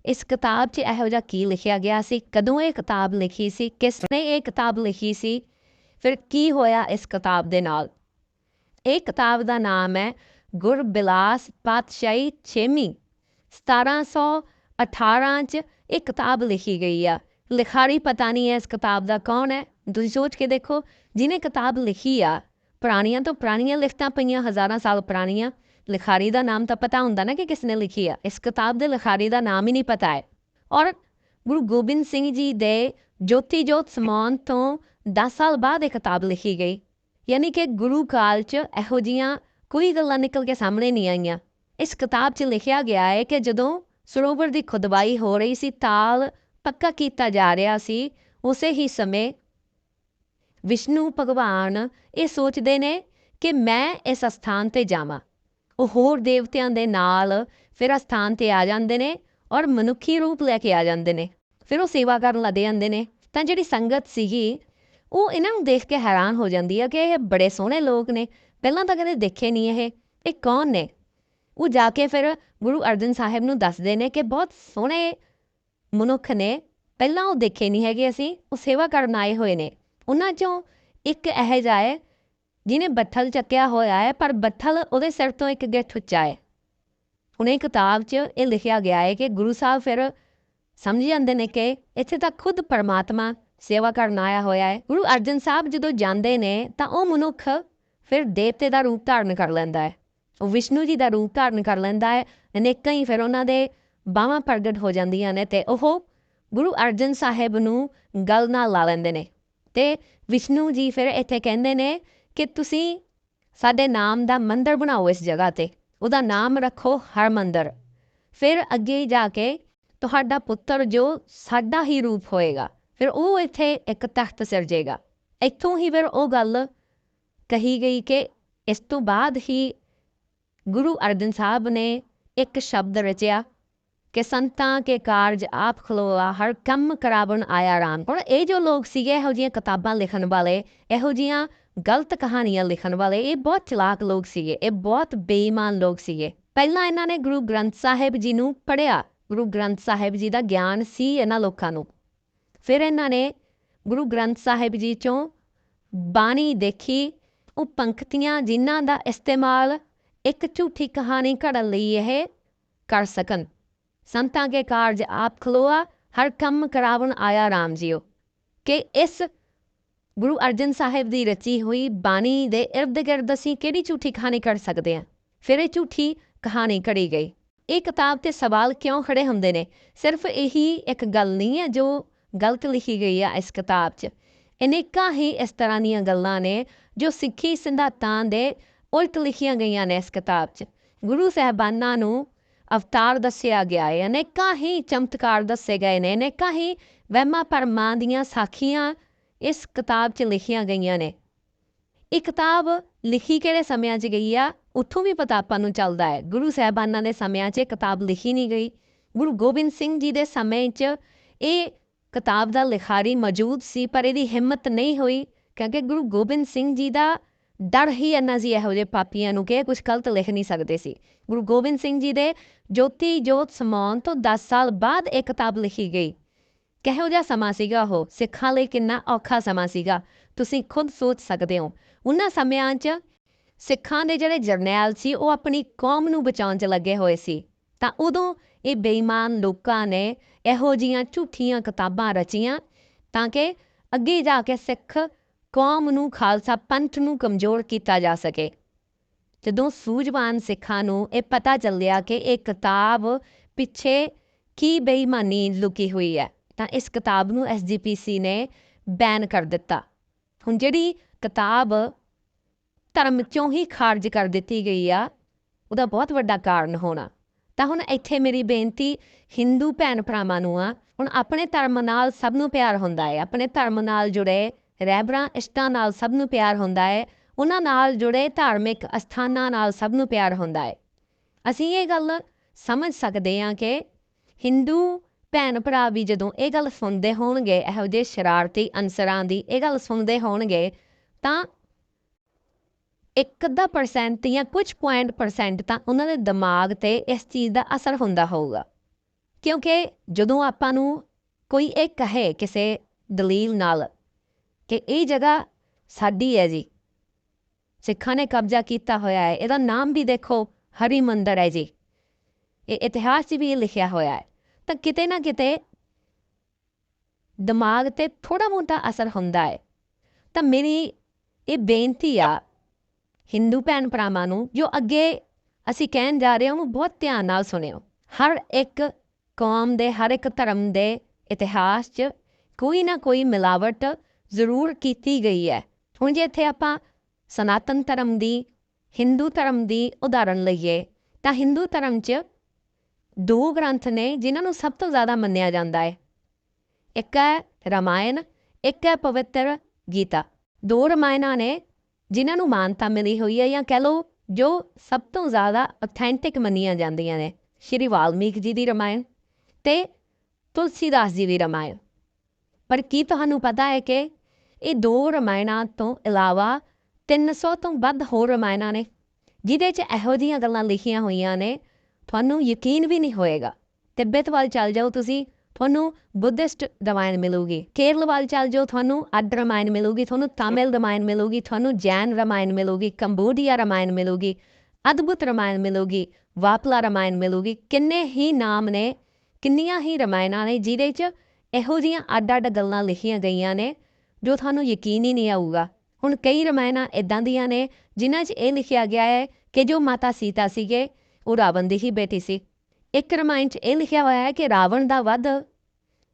A: ਇਸ ਕਿਤਾਬ 'ਚ ਇਹੋ ਜਿਹਾ ਕੀ ਲਿਖਿਆ ਗਿਆ ਸੀ? ਕਦੋਂ ਇਹ ਕਿਤਾਬ ਲਿਖੀ ਸੀ? ਕਿਸ ਨੇ ਇਹ ਕਿਤਾਬ ਲਿਖੀ ਸੀ? ਫਿਰ ਕੀ ਹੋਇਆ ਇਸ ਕਿਤਾਬ ਦੇ ਨਾਲ? ਇਹ ਕਿਤਾਬ ਦਾ ਨਾਮ ਹੈ ਗੁਰਬਿਲਾਸ ਪਾਤਸ਼ਾਹੀ ਛੇਵੀਂ 1718 'ਚ ਇਹ ਕਿਤਾਬ ਲਿਖੀ ਗਈ ਆ। ਲਿਖਾਰੀ ਪਤਾ ਨਹੀਂ ਹੈ ਇਸ ਕਿਤਾਬ ਦਾ ਕੌਣ ਹੈ। ਤੁਸੀਂ ਸੋਚ ਕੇ ਦੇਖੋ, ਜਿਹਨੇ ਕਿਤਾਬ ਲਿਖੀ ਆ, ਪੁਰਾਣੀਆਂ ਤੋਂ ਪੁਰਾਣੀਆਂ ਲਿਖਤਾਂ ਪਈਆਂ ਹਜ਼ਾਰਾਂ ਸਾਲ ਪੁਰਾਣੀਆਂ ਲਿਖਾਰੀ ਦਾ ਨਾਮ ਤਾਂ ਪਤਾ ਹੁੰਦਾ ਨਾ ਕਿ ਕਿਸ ਨੇ ਲਿਖੀ ਆ ਇਸ ਕਿਤਾਬ ਦੇ ਲਿਖਾਰੀ ਦਾ ਨਾਮ ਹੀ ਨਹੀਂ ਪਤਾ ਹੈ ਔਰ ਗੁਰੂ ਗੋਬਿੰਦ ਸਿੰਘ ਜੀ ਦੇ ਜੋਤੀ ਜੋਤ ਸਮਾਨ ਤੋਂ 10 ਸਾਲ ਬਾਅਦ ਇਹ ਕਿਤਾਬ ਲਿਖੀ ਗਈ ਯਾਨੀ ਕਿ ਗੁਰੂ ਕਾਲ 'ਚ ਇਹੋ ਜੀਆਂ ਕੋਈ ਗੱਲਾਂ ਨਿਕਲ ਕੇ ਸਾਹਮਣੇ ਨਹੀਂ ਆਈਆਂ ਇਸ ਕਿਤਾਬ 'ਚ ਲਿਖਿਆ ਗਿਆ ਹੈ ਕਿ ਜਦੋਂ ਸਰੋਵਰ ਦੀ ਖੁਦਵਾਈ ਹੋ ਰਹੀ ਸੀ ਤਾਲ ਪੱਕਾ ਕੀਤਾ ਜਾ ਰਿਹਾ ਸੀ ਉਸੇ ਹੀ ਸਮੇਂ ਵਿਸ਼ਨੂੰ ਭਗਵਾਨ ਇਹ ਸੋਚਦੇ ਨੇ ਕਿ ਮੈਂ ਇਸ ਸਥਾਨ ਤੇ ਜਾਵਾਂ ਉਹ ਹੋਰ ਦੇਵਤਿਆਂ ਦੇ ਨਾਲ ਫਿਰ ਅਸਥਾਨ ਤੇ ਆ ਜਾਂਦੇ ਨੇ ਔਰ ਮਨੁੱਖੀ ਰੂਪ ਲੈ ਕੇ ਆ ਜਾਂਦੇ ਨੇ। ਫਿਰ ਉਹ ਸੇਵਾ ਕਰਨ ਲੱਗ ਜਾਂਦੇ ਨੇ। ਤਾਂ ਜਿਹੜੀ ਸੰਗਤ ਸੀਗੀ, ਉਹ ਇਹਨਾਂ ਨੂੰ ਦੇਖ ਕੇ ਹੈਰਾਨ ਹੋ ਜਾਂਦੀ ਹੈ ਕਿ ਇਹ ਬੜੇ ਸੋਹਣੇ ਲੋਕ ਨੇ। ਪਹਿਲਾਂ ਤਾਂ ਕਦੇ ਦੇਖੇ ਨਹੀਂ ਇਹ। ਇਹ ਕੌਣ ਨੇ? ਉਹ ਜਾ ਕੇ ਫਿਰ ਗੁਰੂ ਅਰਜਨ ਸਾਹਿਬ ਨੂੰ ਦੱਸਦੇ ਨੇ ਕਿ ਬਹੁਤ ਸੋਹਣੇ ਮਨੁੱਖ ਨੇ। ਪਹਿਲਾਂ ਉਹ ਦੇਖੇ ਨਹੀਂ ਹੈਗੇ ਅਸੀਂ। ਉਹ ਸੇਵਾ ਕਰਨ ਆਏ ਹੋਏ ਨੇ। ਉਹਨਾਂ ਚੋਂ ਇੱਕ ਇਹ ਜਾਏ ਜਿਹਨੇ ਬੱਥਲ ਚੱਕਿਆ ਹੋਇਆ ਹੈ, ਪਰ ਬੱਥਲ ਉਹਦੇ ਸਿਰ ਤੋਂ ਇੱਕ ਗਿੱਠ ਉੱਚਾ ਹੈ। ਹੁਣ ਇਹ ਕਿਤਾਬ 'ਚ ਇਹ ਲਿਖਿਆ ਗਿਆ ਹੈ ਕਿ ਗੁਰੂ ਸਾਹਿਬ ਫਿਰ ਸਮਝ ਜਾਂਦੇ ਨੇ ਕਿ ਇੱਥੇ ਤਾਂ ਖੁਦ ਪਰਮਾਤਮਾ ਸੇਵਾ ਕਰਨ ਆਇਆ ਹੋਇਆ ਹੈ। ਗੁਰੂ ਅਰਜਨ ਸਾਹਿਬ ਜਦੋਂ ਜਾਂਦੇ ਨੇ, ਤਾਂ ਉਹ ਮਨੁੱਖ ਫਿਰ ਦੇਵਤੇ ਦਾ ਰੂਪ ਧਾਰਨ ਕਰ ਲੈਂਦਾ ਹੈ। ਉਹ ਵਿਸ਼ਨੂੰ ਜੀ ਦਾ ਰੂਪ ਧਾਰਨ ਕਰ ਲੈਂਦਾ ਹੈ। ਅਨੇਕਾਂ ਹੀ ਫਿਰ ਉਹਨਾਂ ਦੇ ਬਾਹਾਂ ਪ੍ਰਗਟ ਹੋ ਜਾਂਦੀਆਂ ਨੇ ਤੇ ਉਹ ਗੁਰੂ ਅਰਜਨ ਸਾਹਿਬ ਨੂੰ ਗਲ ਨਾਲ ਲਾ ਲੈਂਦੇ ਨੇ। ਤੇ ਵਿਸ਼ਨੂੰ ਜੀ ਫਿਰ ਇੱਥੇ ਕਹਿੰਦੇ ਨੇ ਕਿ ਤੁਸੀਂ ਸਾਡੇ ਨਾਮ ਦਾ ਮੰਦਰ ਬਣਾਓ ਇਸ ਜਗ੍ਹਾ ਤੇ। ਉਹਦਾ ਨਾਮ ਰੱਖੋ ਹਰਮੰਦਰ ਫਿਰ ਅੱਗੇ ਜਾ ਕੇ ਤੁਹਾਡਾ ਪੁੱਤਰ ਜੋ ਸਾਡਾ ਹੀ ਰੂਪ ਹੋਏਗਾ, ਫਿਰ ਉਹ ਇੱਥੇ ਇੱਕ ਤਖਤ ਸਿਰਜੇਗਾ। ਇੱਥੋਂ ਹੀ ਫਿਰ ਉਹ ਗੱਲ ਕਹੀ ਗਈ ਕਿ ਇਸ ਤੋਂ ਬਾਅਦ ਹੀ ਗੁਰੂ ਅਰਜਨ ਸਾਹਿਬ ਨੇ ਇੱਕ ਸ਼ਬਦ ਰਚਿਆ ਕਿ ਸੰਤਾਂ ਕੇ ਕਾਰਜ ਆਪ ਖਲੋਆ, ਹਰ ਕੰਮ ਕਰਾਵਣ ਆਇਆ ਰਾਮ। ਹੁਣ ਇਹ ਜੋ ਲੋਕ ਸੀਗੇ, ਇਹੋ ਜਿਹੀਆਂ ਕਿਤਾਬਾਂ ਲਿਖਣ ਵਾਲੇ, ਇਹੋ ਜਿਹੀਆਂ ਗਲਤ ਕਹਾਣੀਆਂ ਲਿਖਣ ਵਾਲੇ, ਇਹ ਬਹੁਤ ਚਲਾਕ ਲੋਕ ਸੀਗੇ, ਇਹ ਬਹੁਤ ਬੇਈਮਾਨ ਲੋਕ ਸੀਗੇ। ਪਹਿਲਾਂ ਇਹਨਾਂ ਨੇ ਗੁਰੂ ਗ੍ਰੰਥ ਸਾਹਿਬ ਜੀ ਨੂੰ ਪੜ੍ਹਿਆ। ਗੁਰੂ ਗ੍ਰੰਥ ਸਾਹਿਬ ਜੀ ਦਾ ਗਿਆਨ ਸੀ ਇਹਨਾਂ ਲੋਕਾਂ ਨੂੰ। ਫਿਰ ਇਹਨਾਂ ਨੇ ਗੁਰੂ ਗ੍ਰੰਥ ਸਾਹਿਬ ਜੀ ਚੋਂ ਬਾਣੀ ਦੇਖੀ, ਉਹ ਪੰਕਤੀਆਂ ਜਿਨ੍ਹਾਂ ਦਾ ਇਸਤੇਮਾਲ ਇੱਕ ਝੂਠੀ ਕਹਾਣੀ ਘੜਨ ਲਈ ਇਹ ਕਰ ਸਕਣ। ਸੰਤਾਂ ਕੇ ਕਾਰਜ ਆਪ ਖਲੋਆ, ਹਰ ਕੰਮ ਕਰਾਵਣ ਆਇਆ ਰਾਮ ਜੀਓ। ਕਿ ਇਸ ਗੁਰੂ ਅਰਜਨ ਸਾਹਿਬ ਦੀ ਰਚੀ ਹੋਈ ਬਾਣੀ ਦੇ ਇਰਦ ਗਿਰਦ ਅਸੀਂ ਕਿਹੜੀ ਝੂਠੀ ਕਹਾਣੀ ਕਰ ਸਕਦੇ ਹਾਂ? ਫਿਰ ਇਹ ਝੂਠੀ ਕਹਾਣੀ ਘੜੀ ਗਈ। ਇਹ ਕਿਤਾਬ ਤੇ ਸਵਾਲ ਕਿਉਂ ਖੜੇ ਹੁੰਦੇ ਨੇ? ਸਿਰਫ ਇਹੀ ਇੱਕ ਗੱਲ ਨਹੀਂ ਹੈ ਜੋ ਗਲਤ ਲਿਖੀ ਗਈ ਹੈ ਇਸ ਕਿਤਾਬ 'ਚ। ਅਨੇਕਾਂ ਹੀ ਇਸ ਤਰ੍ਹਾਂ ਦੀਆਂ ਗੱਲਾਂ ਨੇ ਜੋ ਸਿੱਖੀ ਸਿਧਾਂਤਾਂ ਦੇ ਉਲਟ ਲਿਖੀਆਂ ਗਈਆਂ ਨੇ ਇਸ ਕਿਤਾਬ 'ਚ। ਗੁਰੂ ਸਾਹਿਬਾਨਾਂ ਨੂੰ ਅਵਤਾਰ ਦੱਸਿਆ ਗਿਆ ਹੈ। ਅਨੇਕਾਂ ਹੀ ਚਮਤਕਾਰ ਦੱਸੇ ਗਏ ਨੇ। ਅਨੇਕਾਂ ਹੀ ਵਹਿਮਾਂ ਭਰਮਾਂ ਦੀਆਂ ਸਾਖੀਆਂ ਇਸ ਕਿਤਾਬ 'ਚ ਲਿਖੀਆਂ ਗਈਆਂ ਨੇ। ਇਹ ਕਿਤਾਬ ਲਿਖੀ ਕਿਹੜੇ ਸਮਿਆਂ 'ਚ ਗਈ ਆ? ਉੱਥੋਂ ਵੀ ਪਤਾ ਆਪਾਂ ਨੂੰ ਚੱਲਦਾ ਹੈ। ਗੁਰੂ ਸਾਹਿਬਾਨਾਂ ਦੇ ਸਮਿਆਂ 'ਚ ਇਹ ਕਿਤਾਬ ਲਿਖੀ ਨਹੀਂ ਗਈ। ਗੁਰੂ ਗੋਬਿੰਦ ਸਿੰਘ ਜੀ ਦੇ ਸਮੇਂ 'ਚ ਇਹ ਕਿਤਾਬ ਦਾ ਲਿਖਾਰੀ ਮੌਜੂਦ ਸੀ, ਪਰ ਇਹਦੀ ਹਿੰਮਤ ਨਹੀਂ ਹੋਈ, ਕਿਉਂਕਿ ਗੁਰੂ ਗੋਬਿੰਦ ਸਿੰਘ ਜੀ ਦਾ ਡਰ ਹੀ ਇੰਨਾ ਸੀ, ਇਹੋ ਜਿਹੇ ਪਾਪੀਆਂ ਨੂੰ ਕਿ ਇਹ ਕੁਝ ਗਲਤ ਲਿਖ ਨਹੀਂ ਸਕਦੇ ਸੀ। ਗੁਰੂ ਗੋਬਿੰਦ ਸਿੰਘ ਜੀ ਦੇ ਜੋਤੀ ਜੋਤ ਸਮਾਉਣ ਤੋਂ 10 ਸਾਲ ਬਾਅਦ ਇਹ ਕਿਤਾਬ ਲਿਖੀ ਗਈ। ਕਿਹੋ ਜਿਹਾ ਸਮਾਂ ਸੀਗਾ ਉਹ? ਸਿੱਖਾਂ ਲਈ ਕਿੰਨਾ ਔਖਾ ਸਮਾਂ ਸੀਗਾ? ਤੁਸੀਂ ਖੁਦ ਸੋਚ ਸਕਦੇ ਹੋ। ਉਹਨਾਂ ਸਮਿਆਂ 'ਚ ਸਿੱਖਾਂ ਦੇ ਜਿਹੜੇ ਜਰਨੈਲ ਸੀ, ਉਹ ਆਪਣੀ ਕੌਮ ਨੂੰ ਬਚਾਉਣ 'ਚ ਲੱਗੇ ਹੋਏ ਸੀ। ਤਾਂ ਉਦੋਂ ਇਹ ਬੇਈਮਾਨ ਲੋਕਾਂ ਨੇ ਇਹੋ ਜੀਆਂ ਝੂਠੀਆਂ ਕਿਤਾਬਾਂ ਰਚੀਆਂ ਤਾਂ ਕਿ ਅੱਗੇ ਜਾ ਕੇ ਸਿੱਖ ਕੌਮ ਨੂੰ, ਖਾਲਸਾ ਪੰਥ ਨੂੰ ਕਮਜ਼ੋਰ ਕੀਤਾ ਜਾ ਸਕੇ। ਜਦੋਂ ਸੂਝਵਾਨ ਸਿੱਖਾਂ ਨੂੰ ਇਹ ਪਤਾ ਚੱਲਿਆ ਕਿ ਇਹ ਕਿਤਾਬ ਪਿੱਛੇ ਕੀ ਬੇਈਮਾਨੀ ਲੁਕੀ ਹੋਈ ਹੈ ਤਾਂ ਇਸ ਕਿਤਾਬ ਨੂੰ ਐਸਜੀਪੀਸੀ ਨੇ ਬੈਨ ਕਰ ਦਿੱਤਾ। ਹੁਣ ਜਿਹੜੀ ਕਿਤਾਬ ਧਰਮ ਚੋਂ ਹੀ ਖਾਰਜ ਕਰ ਦਿੱਤੀ ਗਈ ਆ, ਉਹਦਾ ਬਹੁਤ ਵੱਡਾ ਕਾਰਨ ਹੋਣਾ। ਤਾਂ ਹੁਣ ਇੱਥੇ ਮੇਰੀ ਬੇਨਤੀ ਹਿੰਦੂ ਭੈਣ ਭਰਾਵਾਂ ਨੂੰ ਆ, ਹੁਣ ਆਪਣੇ ਧਰਮ ਨਾਲ ਸਭ ਨੂੰ ਪਿਆਰ ਹੁੰਦਾ ਹੈ, ਆਪਣੇ ਧਰਮ ਨਾਲ ਜੁੜੇ ਰਹਿਬਰਾਂ ਇਸ਼ਟਾਂ ਨਾਲ ਸਭ ਨੂੰ ਪਿਆਰ ਹੁੰਦਾ ਹੈ, ਉਹਨਾਂ ਨਾਲ ਜੁੜੇ ਧਾਰਮਿਕ ਅਸਥਾਨਾਂ ਨਾਲ ਸਭ ਨੂੰ ਪਿਆਰ ਹੁੰਦਾ ਹੈ। ਅਸੀਂ ਇਹ ਗੱਲ ਸਮਝ ਸਕਦੇ ਹਾਂ ਕਿ ਹਿੰਦੂ ਭੈਣ ਭਰਾ ਵੀ ਜਦੋਂ ਇਹ ਗੱਲ ਸੁਣਦੇ ਹੋਣਗੇ, ਇਹੋ ਜਿਹੇ ਸ਼ਰਾਰਤੀ ਅਨਸਰਾਂ ਦੀ ਇਹ ਗੱਲ ਸੁਣਦੇ ਹੋਣਗੇ, ਤਾਂ ਇੱਕ ਅੱਧਾ ਪਰਸੈਂਟ ਜਾਂ ਕੁਝ ਪੁਆਇੰਟ ਪਰਸੈਂਟ ਤਾਂ ਉਹਨਾਂ ਦੇ ਦਿਮਾਗ ਤੇ ਇਸ ਚੀਜ਼ ਦਾ ਅਸਰ ਹੁੰਦਾ ਹੋਊਗਾ। ਕਿਉਂਕਿ ਜਦੋਂ ਆਪਾਂ ਨੂੰ ਕੋਈ ਇਹ ਕਹੇ ਕਿਸੇ ਦਲੀਲ ਨਾਲ ਕਿ ਇਹ ਜਗ੍ਹਾ ਸਾਡੀ ਹੈ ਜੀ, ਸਿੱਖਾਂ ਨੇ ਕਬਜ਼ਾ ਕੀਤਾ ਹੋਇਆ ਹੈ, ਇਹਦਾ ਨਾਮ ਵੀ ਦੇਖੋ ਹਰੀ ਮੰਦਰ ਹੈ ਜੀ। ਇਹ ਇਤਿਹਾਸ 'ਚ ਵੀ ਇਹ ਲਿਖਿਆ ਹੋਇਆ ਹੈ। ਤਾਂ ਕਿਤੇ ਨਾ ਕਿਤੇ ਦਿਮਾਗ ਤੇ ਥੋੜਾ ਮੋਟਾ ਅਸਰ ਹੁੰਦਾ ਹੈ। ਤਾਂ ਮੇਰੀ ਇਹ ਬੇਨਤੀ ਆ ਹਿੰਦੂ ਭੈਣ ਭਰਾਵਾਂ ਨੂੰ, ਜੋ ਅੱਗੇ ਅਸੀਂ ਕਹਿਣ ਜਾ ਰਹੇ ਹਾਂ, ਉਹਨੂੰ ਬਹੁਤ ਧਿਆਨ ਨਾਲ ਸੁਣਿਓ। ਹਰ ਇੱਕ ਕੌਮ ਦੇ, ਹਰ ਇੱਕ ਧਰਮ ਦੇ ਇਤਿਹਾਸ 'ਚ ਕੋਈ ਨਾ ਕੋਈ ਮਿਲਾਵਟ ਜ਼ਰੂਰ ਕੀਤੀ ਗਈ ਹੈ। ਹੁਣ ਜੇ ਇੱਥੇ ਆਪਾਂ ਸਨਾਤਨ ਧਰਮ ਦੀ, ਹਿੰਦੂ ਧਰਮ ਦੀ ਉਦਾਹਰਣ ਲਈਏ, ਤਾਂ ਹਿੰਦੂ ਧਰਮ 'ਚ ਦੋ ਗ੍ਰੰਥ ਨੇ ਜਿਨ੍ਹਾਂ ਨੂੰ ਸਭ ਤੋਂ ਜ਼ਿਆਦਾ ਮੰਨਿਆ ਜਾਂਦਾ ਹੈ। ਇੱਕ ਹੈ ਰਾਮਾਇਣ, ਇੱਕ ਹੈ ਪਵਿੱਤਰ ਗੀਤਾ। ਦੋ ਰਾਮਾਇਣਾਂ ਨੇ ਜਿਨ੍ਹਾਂ ਨੂੰ ਮਾਨਤਾ ਮਿਲੀ ਹੋਈ ਹੈ ਜਾਂ ਕਹਿ ਲਓ ਜੋ ਸਭ ਤੋਂ ਜ਼ਿਆਦਾ ਅਥੈਂਟਿਕ ਮੰਨੀਆਂ ਜਾਂਦੀਆਂ ਨੇ। ਸ਼੍ਰੀ ਵਾਲਮੀਕ ਜੀ ਦੀ ਰਾਮਾਇਣ ਤੇ ਤੁਲਸੀਦਾਸ ਜੀ ਦੀ ਰਾਮਾਇਣ। ਪਰ ਕੀ ਤੁਹਾਨੂੰ ਪਤਾ ਹੈ ਕਿ ਇਹ ਦੋ ਰਾਮਾਇਣਾਂ ਤੋਂ ਇਲਾਵਾ 300 ਤੋਂ ਵੱਧ ਹੋਰ ਰਮਾਇਣਾਂ ਨੇ, ਜਿਹਦੇ 'ਚ ਇਹੋ ਜਿਹੀਆਂ ਗੱਲਾਂ ਲਿਖੀਆਂ ਹੋਈਆਂ ਨੇ ਤੁਹਾਨੂੰ ਯਕੀਨ ਵੀ ਨਹੀਂ ਹੋਏਗਾ। ਤਿੱਬਤ ਵੱਲ ਚੱਲ ਜਾਓ ਤੁਸੀਂ, ਤੁਹਾਨੂੰ ਬੁੱਧਿਸਟ ਰਮਾਇਣ ਮਿਲੂਗੀ। ਕੇਰਲ ਵੱਲ ਚੱਲ ਜਾਓ, ਤੁਹਾਨੂੰ ਅੱਡ ਰਮਾਇਣ ਮਿਲੂਗੀ, ਤੁਹਾਨੂੰ ਤਾਮਿਲ ਰਮਾਇਣ ਮਿਲੂਗੀ, ਤੁਹਾਨੂੰ ਜੈਨ ਰਮਾਇਣ ਮਿਲੂਗੀ, ਕੰਬੋਡੀਆ ਰਮਾਇਣ ਮਿਲੂਗੀ, ਅਦਭੁਤ ਰਮਾਇਣ ਮਿਲੂਗੀ, ਵਾਪਲਾ ਰਮਾਇਣ ਮਿਲੂਗੀ। ਕਿੰਨੇ ਹੀ ਨਾਮ ਨੇ, ਕਿੰਨੀਆਂ ਹੀ ਰਮਾਇਣਾਂ ਨੇ ਜਿਹਦੇ 'ਚ ਇਹੋ ਜਿਹੀਆਂ ਅੱਡ-ਅੱਡ ਗੱਲਾਂ ਲਿਖੀਆਂ ਗਈਆਂ ਨੇ, ਜੋ ਤੁਹਾਨੂੰ ਯਕੀਨ ਹੀ ਨਹੀਂ ਆਊਗਾ। ਹੁਣ ਕਈ ਰਮਾਇਣਾਂ ਇਦਾਂ ਦੀਆਂ ਨੇ, ਜਿਨ੍ਹਾਂ 'ਚ ਇਹ ਲਿਖਿਆ ਗਿਆ ਹੈ ਕਿ ਜੋ ਮਾਤਾ ਸੀਤਾ ਸੀਗੇ ਉਹ ਰਾਵਣ ਦੀ ਹੀ ਬੇਟੀ ਸੀ। ਇੱਕ ਰਮਾਇਣ 'ਚ ਇਹ ਲਿਖਿਆ ਹੋਇਆ ਹੈ ਕਿ ਰਾਵਣ ਦਾ ਵਧ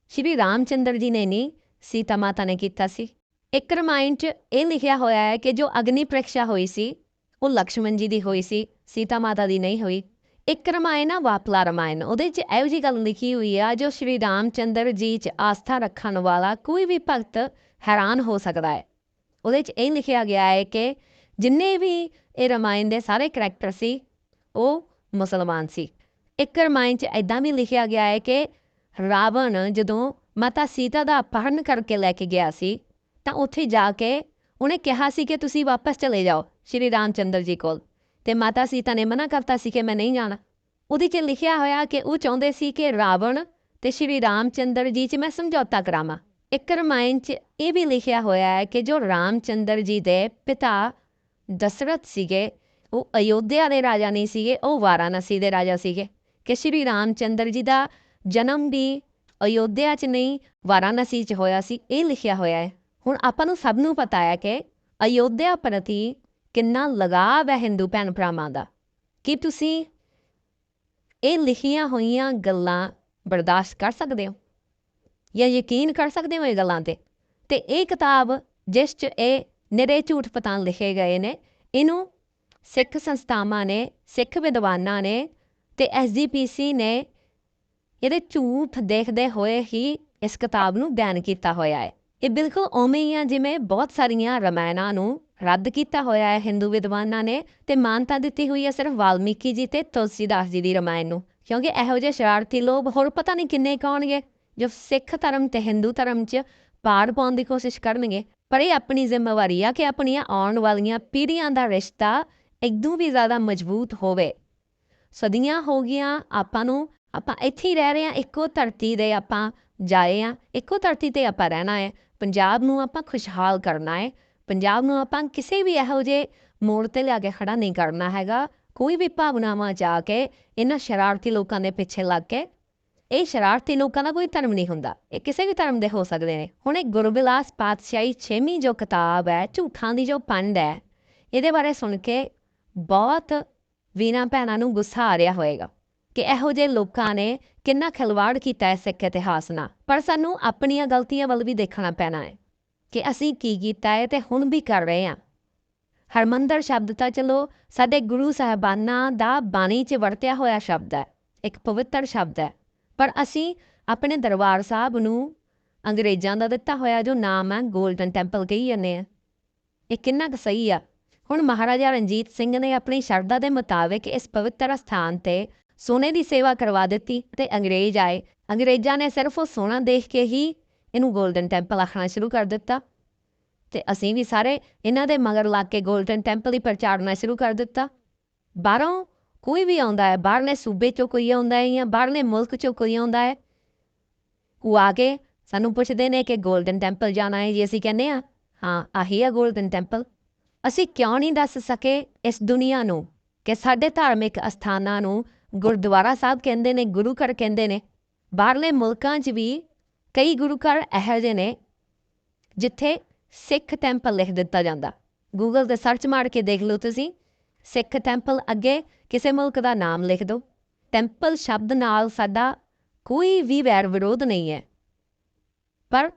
A: ਸ਼੍ਰੀ ਰਾਮਚੰਦਰ ਜੀ ਨੇ ਨਹੀਂ ਸੀਤਾ ਮਾਤਾ ਨੇ ਕੀਤਾ ਸੀ। ਇੱਕ ਰਮਾਇਣ 'ਚ ਇਹ ਲਿਖਿਆ ਹੋਇਆ ਹੈ ਕਿ ਜੋ ਅਗਨੀ ਪ੍ਰੀਖਿਆ ਹੋਈ ਸੀ, ਉਹ ਲਕਸ਼ਮਣ ਜੀ ਦੀ ਹੋਈ ਸੀ, ਸੀਤਾ ਮਾਤਾ ਦੀ ਨਹੀਂ ਹੋਈ। ਇੱਕ ਰਮਾਇਣ ਆ ਵਾਪਲਾ ਰਮਾਇਣ, ਉਹਦੇ 'ਚ ਇਹੋ ਜਿਹੀ ਗੱਲ ਲਿਖੀ ਹੋਈ ਆ ਜੋ ਸ਼੍ਰੀ ਰਾਮਚੰਦਰ ਜੀ 'ਚ ਆਸਥਾ ਰੱਖਣ ਵਾਲਾ ਕੋਈ ਵੀ ਭਗਤ ਹੈਰਾਨ ਹੋ ਸਕਦਾ ਹੈ। ਉਹਦੇ 'ਚ ਇਹ ਲਿਖਿਆ ਗਿਆ ਹੈ ਕਿ ਜਿੰਨੇ ਵੀ ਇਹ ਰਮਾਇਣ ਦੇ ਸਾਰੇ ਕਰੈਕਟਰ ਸੀ, ਉਹ ਮੁਸਲਮਾਨ ਸੀ। ਇੱਕ ਰਮਾਇਣ 'ਚ ਐਦਾਂ ਵੀ ਲਿਖਿਆ ਗਿਆ ਹੈ ਕਿ ਰਾਵਣ ਜਦੋਂ ਮਾਤਾ ਸੀਤਾ ਦਾ ਅਪਹਰਨ ਕਰਕੇ ਲੈ ਕੇ ਗਿਆ ਸੀ, ਤਾਂ ਉੱਥੇ ਜਾ ਕੇ ਉਹਨੇ ਕਿਹਾ ਸੀ ਕਿ ਤੁਸੀਂ ਵਾਪਸ ਚਲੇ ਜਾਓ ਸ਼੍ਰੀ ਰਾਮਚੰਦਰ ਜੀ ਕੋਲ। ਤੇ ਮਾਤਾ ਸੀਤਾ ਨੇ ਮਨਾ ਕਰਤਾ ਸੀ ਕਿ ਮੈਂ ਨਹੀਂ ਜਾਣਾ। ਉਹਦੇ 'ਚ ਲਿਖਿਆ ਹੋਇਆ ਕਿ ਉਹ ਚਾਹੁੰਦੇ ਸੀ ਕਿ ਰਾਵਣ ਤੇ ਸ਼੍ਰੀ ਰਾਮਚੰਦਰ ਜੀ 'ਚ ਮੈਂ ਸਮਝੌਤਾ ਕਰਾਵਾਂ। ਇੱਕ ਰਮਾਇਣ 'ਚ ਇਹ ਵੀ ਲਿਖਿਆ ਹੋਇਆ ਹੈ ਕਿ ਜੋ ਰਾਮਚੰਦਰ ਜੀ ਦੇ ਪਿਤਾ ਦਸ਼ਰਥ ਸੀਗੇ ਉਹ ਅਯੋਧਿਆ ਦੇ ਰਾਜਾ ਨਹੀਂ ਸੀਗੇ, ਉਹ ਵਾਰਾਣਸੀ ਦੇ ਰਾਜਾ ਸੀਗੇ। ਕਿ ਸ਼੍ਰੀ ਰਾਮਚੰਦਰ ਜੀ ਦਾ ਜਨਮ ਵੀ ਅਯੋਧਿਆ 'ਚ ਨਹੀਂ, ਵਾਰਾਣਸੀ 'ਚ ਹੋਇਆ ਸੀ, ਇਹ ਲਿਖਿਆ ਹੋਇਆ ਹੈ। ਹੁਣ ਆਪਾਂ ਨੂੰ ਸਭ ਨੂੰ ਪਤਾ ਹੈ ਕਿ ਅਯੋਧਿਆ ਪ੍ਰਤੀ ਕਿੰਨਾ ਲਗਾਵ ਹੈ ਹਿੰਦੂ ਭੈਣ ਭਰਾਵਾਂ ਦਾ। ਕੀ ਤੁਸੀਂ ਇਹ ਲਿਖੀਆਂ ਹੋਈਆਂ ਗੱਲਾਂ ਬਰਦਾਸ਼ਤ ਕਰ ਸਕਦੇ ਹੋ? ਜਾਂ ਯਕੀਨ ਕਰ ਸਕਦੇ ਹੋ ਇਹ ਗੱਲਾਂ ਤੇ? ਤੇ ਇਹ ਕਿਤਾਬ ਜਿਸ 'ਚ ਇਹ ਨਿਰੇ ਝੂਠ ਪਤਾਨ ਲਿਖੇ ਗਏ ਨੇ, ਇਹਨੂੰ ਸਿੱਖ ਸੰਸਥਾਵਾਂ ਨੇ, ਸਿੱਖ ਵਿਦਵਾਨਾਂ ਨੇ ਤੇ ਐਸਜੀਪੀਸੀ ਨੇ ਇਹਦੇ ਝੂਠ ਦੇਖਦੇ ਹੋਏ ਹੀ ਇਸ ਕਿਤਾਬ ਨੂੰ ਬੈਨ ਕੀਤਾ ਹੋਇਆ ਹੈ। ਇਹ ਬਿਲਕੁਲ ਉਵੇਂ ਹੀ ਆ ਜਿਵੇਂ ਬਹੁਤ ਸਾਰੀਆਂ ਰਮਾਇਣਾਂ ਨੂੰ ਰੱਦ ਕੀਤਾ ਹੋਇਆ ਹੈ ਹਿੰਦੂ ਵਿਦਵਾਨਾਂ ਨੇ ਤੇ ਮਾਨਤਾ ਦਿੱਤੀ ਹੋਈ ਹੈ ਸਿਰਫ ਵਾਲਮੀਕੀ ਜੀ ਤੇ ਤੁਲਸੀਦਾਸ ਜੀ ਦੀ ਰਮਾਇਣ ਨੂੰ, ਕਿਉਂਕਿ ਇਹੋ ਜਿਹੇ ਸ਼ਰਾਰਤੀ ਲੋਕ ਹੋਰ ਪਤਾ ਨਹੀਂ ਕਿੰਨੇ ਕੌਣਗੇ ਜੋ ਸਿੱਖ ਧਰਮ ਤੇ ਹਿੰਦੂ ਧਰਮ 'ਚ ਪਾੜ ਪਾਉਣ ਦੀ ਕੋਸ਼ਿਸ਼ ਕਰਨਗੇ। ਪਰ ਇਹ ਆਪਣੀ ਜ਼ਿੰਮੇਵਾਰੀ ਆ ਕਿ ਆਪਣੀਆਂ ਆਉਣ ਵਾਲੀਆਂ ਪੀੜ੍ਹੀਆਂ ਦਾ ਰਿਸ਼ਤਾ ਇੱਕਦਮ ਵੀ ਜ਼ਿਆਦਾ ਮਜ਼ਬੂਤ ਹੋਵੇ। ਸਦੀਆਂ ਹੋ ਗਈਆਂ, ਆਪਾਂ ਨੂੰ, ਆਪਾਂ ਇੱਥੇ ਹੀ ਰਹਿ ਰਹੇ ਹਾਂ, ਇੱਕੋ ਧਰਤੀ ਦੇ ਆਪਾਂ ਜਾਏ ਆ ਇੱਕੋ ਧਰਤੀ ਤੇ ਆਪਾਂ ਰਹਿਣਾ ਹੈ। ਪੰਜਾਬ ਨੂੰ ਆਪਾਂ ਖੁਸ਼ਹਾਲ ਕਰਨਾ ਹੈ। ਪੰਜਾਬ ਨੂੰ ਆਪਾਂ ਕਿਸੇ ਵੀ ਇਹੋ ਜਿਹੇ ਮੋੜ ਤੇ ਲਿਆ ਕੇ ਖੜਾ ਨਹੀਂ ਕਰਨਾ ਹੈਗਾ। ਕੋਈ ਵੀ ਭਾਵਨਾਵਾਂ ਜਾ ਕੇ ਇਹਨਾਂ ਸ਼ਰਾਰਤੀ ਲੋਕਾਂ ਦੇ ਪਿੱਛੇ ਲੱਗ ਕੇ, ਇਹ ਸ਼ਰਾਰਤੀ ਲੋਕਾਂ ਦਾ ਕੋਈ ਧਰਮ ਨਹੀਂ ਹੁੰਦਾ। ਇਹ ਕਿਸੇ ਵੀ ਧਰਮ ਦੇ ਹੋ ਸਕਦੇ ਨੇ। ਹੁਣ ਇਹ ਗੁਰਬਿਲਾਸ ਪਾਤਸ਼ਾਹੀ ਛੇਵੀਂ ਜੋ ਕਿਤਾਬ ਹੈ, ਝੂਠਾਂ ਦੀ ਜੋ ਪੰਡ ਹੈ, ਇਹਦੇ ਬਾਰੇ ਸੁਣ ਕੇ ਬਹੁਤ ਵੀਰਾਂ ਭੈਣਾਂ ਨੂੰ ਗੁੱਸਾ ਆ ਰਿਹਾ ਹੋਏਗਾ ਕਿ ਇਹੋ ਜਿਹੇ ਲੋਕਾਂ ਨੇ ਕਿੰਨਾ ਖਿਲਵਾੜ ਕੀਤਾ ਹੈ ਸਿੱਖ ਇਤਿਹਾਸ ਨਾਲ। ਪਰ ਸਾਨੂੰ ਆਪਣੀਆਂ ਗਲਤੀਆਂ ਵੱਲ ਵੀ ਦੇਖਣਾ ਪੈਣਾ ਹੈ ਕਿ ਅਸੀਂ ਕੀ ਕੀਤਾ ਹੈ ਤੇ ਹੁਣ ਵੀ ਕਰ ਰਹੇ ਹਾਂ। ਹਰਮੰਦਰ ਸ਼ਬਦ ਤਾਂ ਚਲੋ ਸਾਡੇ ਗੁਰੂ ਸਾਹਿਬਾਨਾਂ ਦਾ ਬਾਣੀ 'ਚ ਵਰਤਿਆ ਹੋਇਆ ਸ਼ਬਦ ਹੈ, ਇੱਕ ਪਵਿੱਤਰ ਸ਼ਬਦ ਹੈ। ਪਰ ਅਸੀਂ ਆਪਣੇ ਦਰਬਾਰ ਸਾਹਿਬ ਨੂੰ ਅੰਗਰੇਜ਼ਾਂ ਦਾ ਦਿੱਤਾ ਹੋਇਆ ਜੋ ਨਾਮ ਹੈ 골ਡਨ ਟੈਂਪਲ ਕਹੀ ਜਾਂਦੇ ਆ। ਇਹ ਕਿੰਨਾ ਕੁ ਸਹੀ ਆ ਹੁਣ ਮਹਾਰਾਜਾ ਰਣਜੀਤ ਸਿੰਘ ਨੇ ਆਪਣੀ ਸ਼ਰਧਾ ਦੇ ਮੁਤਾਬਿਕ ਇਸ ਪਵਿੱਤਰ ਸਥਾਨ ਤੇ ਸੋਨੇ ਦੀ ਸੇਵਾ ਕਰਵਾ ਦਿੱਤੀ ਤੇ ਅੰਗਰੇਜ਼ ਆਏ। ਅੰਗਰੇਜ਼ਾਂ ਨੇ ਸਿਰਫ ਉਹ ਸੋਨਾ ਦੇਖ ਕੇ ਹੀ ਇਹਨੂੰ 골ਡਨ ਟੈਂਪਲ ਆਖਣਾ ਸ਼ੁਰੂ ਕਰ ਦਿੱਤਾ ਤੇ ਅਸੀਂ ਵੀ ਸਾਰੇ ਇਹਨਾਂ ਦੇ ਮਗਰ ਲੱਗ ਕੇ 골ਡਨ ਟੈਂਪਲ ਹੀ ਪ੍ਰਚਾਰਨਾ ਸ਼ੁਰੂ ਕਰ ਦਿੱਤਾ। ਬਾਹਰੋਂ ਕੋਈ ਵੀ ਆਉਂਦਾ ਹੈ, ਬਾਹਰਲੇ ਸੂਬੇ ਚੋਂ ਕੋਈ ਆਉਂਦਾ ਹੈ ਜਾਂ ਬਾਹਰਲੇ ਮੁਲਕ ਚੋਂ ਕੋਈ ਆਉਂਦਾ ਹੈ, ਉਹ ਆ ਕੇ ਸਾਨੂੰ ਪੁੱਛਦੇ ਨੇ ਕਿ 골ਡਨ ਟੈਂਪਲ ਜਾਣਾ ਹੈ ਜੀ, ਅਸੀਂ ਕਹਿੰਦੇ ਆ ਹਾਂ, ਆਹੀ ਆ 골ਡਨ ਟੈਂਪਲ ਅਸੀਂ ਕਿਉਂ ਨਹੀਂ ਦੱਸ ਸਕੇ ਇਸ ਦੁਨੀਆ ਨੂੰ ਕਿ ਸਾਡੇ ਧਾਰਮਿਕ ਅਸਥਾਨਾਂ ਨੂੰ ਗੁਰਦੁਆਰਾ ਸਾਹਿਬ ਕਹਿੰਦੇ ਨੇ, ਗੁਰੂ ਘਰ ਕਹਿੰਦੇ ਨੇ, ਬਾਹਰਲੇ ਮੁਲਕਾਂ 'ਚ ਵੀ ਕਈ ਗੁਰੂ ਘਰ ਇਹੋ ਜਿਹੇ ਨੇ ਜਿੱਥੇ ਸਿੱਖ ਟੈਂਪਲ ਲਿਖ ਦਿੱਤਾ ਜਾਂਦਾ। ਗੂਗਲ ਤੇ ਸਰਚ ਮਾਰ ਕੇ ਦੇਖ ਲਓ ਤੁਸੀਂ। ਸਿੱਖ ਟੈਂਪਲ ਅੱਗੇ ਕਿਸੇ ਮੁਲਕ ਦਾ ਨਾਮ ਲਿਖ ਦਿਓ। ਟੈਂਪਲ ਸ਼ਬਦ ਨਾਲ ਸਾਡਾ ਕੋਈ ਵੀ ਵੈਰ ਵਿਰੋਧ ਨਹੀਂ ਹੈ। ਪਰ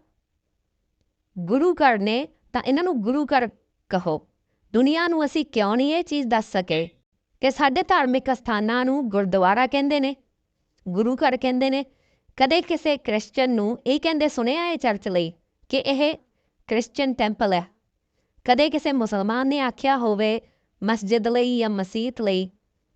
A: ਗੁਰੂ ਘਰ ਨੇ ਤਾਂ ਇਹਨਾਂ ਨੂੰ ਗੁਰੂ ਘਰ ਕਹੋ। ਦੁਨੀਆ ਨੂੰ ਅਸੀਂ ਕਿਉਂ ਨਹੀਂ ਇਹ ਚੀਜ਼ ਦੱਸ ਸਕੇ? ਕਿ ਸਾਡੇ ਧਾਰਮਿਕ ਸਥਾਨਾਂ ਨੂੰ ਗੁਰਦੁਆਰਾ ਕਹਿੰਦੇ ਨੇ, ਗੁਰੂ ਘਰ ਕਹਿੰਦੇ ਨੇ। ਕਦੇ ਕਿਸੇ ਕ੍ਰਿਸਚੀਅਨ ਨੂੰ ਇਹ ਕਹਿੰਦੇ ਸੁਣਿਆ ਹੈ ਚਰਚ ਲਈ ਕਿ ਇਹ ਕ੍ਰਿਸਚੀਅਨ ਟੈਂਪਲ ਹੈ? ਕਦੇ ਕਿਸੇ ਮੁਸਲਮਾਨ ਨੇ ਆਖਿਆ ਹੋਵੇ ਮਸਜਿਦ ਲਈ ਜਾਂ ਮਸੀਤ ਲਈ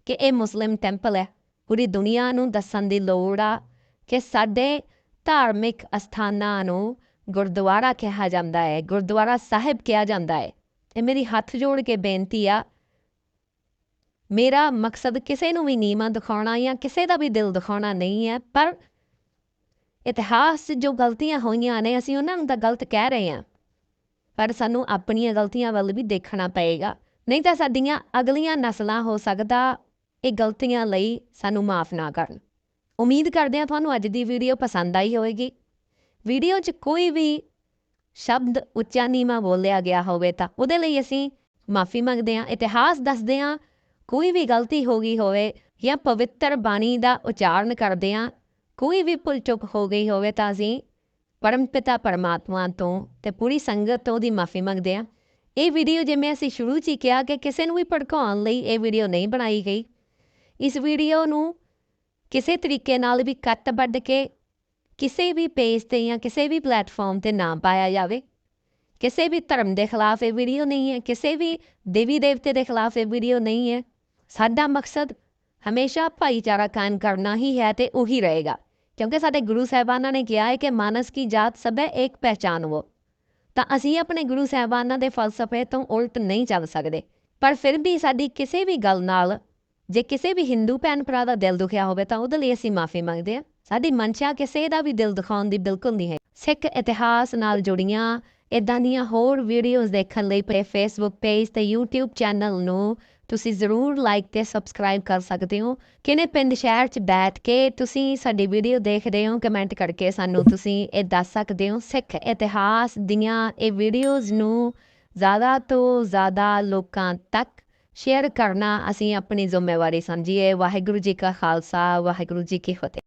A: ਕਿ ਇਹ ਮੁਸਲਿਮ ਟੈਂਪਲ ਹੈ? ਪੂਰੀ ਦੁਨੀਆ ਨੂੰ ਦੱਸਣ ਦੀ ਲੋੜ ਆ ਕਿ ਸਾਡੇ ਧਾਰਮਿਕ ਅਸਥਾਨਾਂ ਨੂੰ ਗੁਰਦੁਆਰਾ ਕਿਹਾ ਜਾਂਦਾ ਹੈ, ਗੁਰਦੁਆਰਾ ਸਾਹਿਬ ਕਿਹਾ ਜਾਂਦਾ ਹੈ। ਇਹ ਮੇਰੀ ਹੱਥ ਜੋੜ ਕੇ ਬੇਨਤੀ ਆ, ਮੇਰਾ ਮਕਸਦ ਕਿਸੇ ਨੂੰ ਵੀ ਨੀਵਾਂ ਦਿਖਾਉਣਾ ਜਾਂ ਕਿਸੇ ਦਾ ਵੀ ਦਿਲ ਦਿਖਾਉਣਾ ਨਹੀਂ ਹੈ, ਪਰ ਇਤਿਹਾਸ 'ਚ ਜੋ ਗਲਤੀਆਂ ਹੋਈਆਂ ਨੇ, ਅਸੀਂ ਉਹਨਾਂ ਨੂੰ ਤਾਂ ਗਲਤ ਕਹਿ ਰਹੇ ਹਾਂ। ਪਰ ਸਾਨੂੰ ਆਪਣੀਆਂ ਗਲਤੀਆਂ ਵੱਲ ਵੀ ਦੇਖਣਾ ਪਏਗਾ। ਨਹੀਂ ਤਾਂ ਸਾਡੀਆਂ ਅਗਲੀਆਂ ਨਸਲਾਂ ਹੋ ਸਕਦਾ, ਇਹ ਗਲਤੀਆਂ ਲਈ ਸਾਨੂੰ ਮਾਫ ਨਾ ਕਰਨ। ਉਮੀਦ ਕਰਦੇ ਹਾਂ ਤੁਹਾਨੂੰ ਅੱਜ ਦੀ ਵੀਡੀਓ ਪਸੰਦ ਆਈ ਹੋਵੇਗੀ। ਵੀਡੀਓ 'ਚ ਕੋਈ ਵੀ ਸ਼ਬਦ ਉੱਚਾ ਨੀਵਾਂ ਬੋਲਿਆ ਗਿਆ ਹੋਵੇ ਤਾਂ ਉਹਦੇ ਲਈ ਅਸੀਂ ਮਾਫੀ ਮੰਗਦੇ ਹਾਂ, ਇਤਿਹਾਸ ਦੱਸਦੇ ਹਾਂ, ਕੋਈ ਵੀ ਗਲਤੀ ਹੋ ਗਈ ਹੋਵੇ ਜਾਂ ਪਵਿੱਤਰ ਬਾਣੀ ਦਾ ਉਚਾਰਨ ਕਰਦੇ ਹਾਂ, ਕੋਈ ਵੀ ਭੁੱਲ ਚੁੱਕ ਹੋ ਗਈ ਹੋਵੇ ਤਾਂ ਅਸੀਂ ਪਰਮਪਿਤਾ ਪਰਮਾਤਮਾ ਤੋਂ ਤੇ ਪੂਰੀ ਸੰਗਤ ਤੋਂ ਦੀ ਮਾਫੀ ਮੰਗਦੇ ਹਾਂ। ਇਹ ਵੀਡੀਓ ਜਿਵੇਂ ਅਸੀਂ ਸ਼ੁਰੂ 'ਚ ਹੀ ਕਿਹਾ ਕਿ ਕਿਸੇ ਨੂੰ ਵੀ ਭੜਕਾਉਣ ਲਈ ਇਹ ਵੀਡੀਓ ਨਹੀਂ ਬਣਾਈ ਗਈ। ਇਸ ਵੀਡੀਓ ਨੂੰ ਕਿਸੇ ਤਰੀਕੇ ਨਾਲ ਵੀ ਕੱਟ ਵੱਢ ਕੇ ਕਿਸੇ ਵੀ ਪੇਜ ਤੇ ਜਾਂ ਕਿਸੇ ਵੀ ਪਲੇਟਫਾਰਮ ਤੇ ਨਾ ਪਾਇਆ ਜਾਵੇ। ਕਿਸੇ ਵੀ ਧਰਮ ਦੇ ਖਿਲਾਫ ਇਹ ਵੀਡੀਓ ਨਹੀਂ ਹੈ। ਕਿਸੇ ਵੀ ਦੇਵੀ ਦੇਵਤੇ ਦੇ ਖਿਲਾਫ ਇਹ ਵੀਡੀਓ ਨਹੀਂ ਹੈ। ਸਾਡਾ ਮਕਸਦ ਹਮੇਸ਼ਾ ਭਾਈਚਾਰਾ ਕਾਇਮ ਕਰਨਾ ਹੀ ਹੈ ਤੇ ਉਹੀ ਰਹੇਗਾ। ਕਿਉਂਕਿ ਸਾਡੇ ਗੁਰੂ ਸਾਹਿਬਾਨਾਂ ਨੇ ਕਿਹਾ ਹੈ ਕਿ ਮਾਨਸ ਕੀ ਜਾਤ ਸਭ ਹੈ ਇੱਕ ਪਹਿਚਾਨ ਉਹ ਤਾਂ ਅਸੀਂ ਆਪਣੇ ਗੁਰੂ ਸਾਹਿਬਾਨਾਂ ਦੇ ਫਲਸਫੇ ਤੋਂ ਉਲਟ ਨਹੀਂ ਚੱਲ ਸਕਦੇ। ਪਰ ਫਿਰ ਵੀ ਸਾਡੀ ਕਿਸੇ ਵੀ ਗੱਲ ਨਾਲ, ਜੇ ਕਿਸੇ ਵੀ ਹਿੰਦੂ ਭੈਣ ਭਰਾ ਦਾ ਦਿਲ ਦੁਖਿਆ ਹੋਵੇ ਤਾਂ ਉਹਦੇ ਲਈ ਅਸੀਂ ਮਾਫੀ ਮੰਗਦੇ ਹਾਂ। ਸਾਡੀ ਮਨਸ਼ਾ ਕਿਸੇ ਦਾ ਵੀ ਦਿਲ ਦਿਖਾਉਣ ਦੀ ਬਿਲਕੁਲ ਨਹੀਂ ਹੈ। ਸਿੱਖ ਇਤਿਹਾਸ ਨਾਲ ਜੁੜੀਆਂ ਇਦਾਂ ਦੀਆਂ ਹੋਰ ਵੀਡੀਓਜ਼ ਦੇਖਣ ਲਈ ਪੇ ਫੇਸਬੁੱਕ ਪੇਜ ਤੇ YouTube ਚੈਨਲ ਨੂੰ ਤੁਸੀਂ ਜ਼ਰੂਰ ਲਾਈਕ ਤੇ ਸਬਸਕ੍ਰਾਈਬ ਕਰ ਸਕਦੇ ਹੋ। ਕਿਨੇ ਪਿੰਡ ਸ਼ਹਿਰ 'ਚ ਬੈਠ ਕੇ ਤੁਸੀਂ ਸਾਡੀ ਵੀਡੀਓ ਦੇਖਦੇ ਹੋ ਕਮੈਂਟ ਕਰਕੇ ਸਾਨੂੰ ਤੁਸੀਂ ਇਹ ਦੱਸ ਸਕਦੇ ਹੋ। ਸਿੱਖ ਇਤਿਹਾਸ ਦੀਆਂ ਇਹ ਵੀਡੀਓਜ਼ ਨੂੰ ਜ਼ਿਆਦਾ ਤੋਂ ਜ਼ਿਆਦਾ ਲੋਕਾਂ ਤੱਕ ਸ਼ੇਅਰ ਕਰਨਾ ਅਸੀਂ ਆਪਣੀ ਜ਼ਿੰਮੇਵਾਰੀ ਸਮਝੀਏ। ਵਾਹਿਗੁਰੂ ਜੀ ਕਾ ਖਾਲਸਾ, ਵਾਹਿਗੁਰੂ ਜੀ ਕੀ ਫਤਿਹ।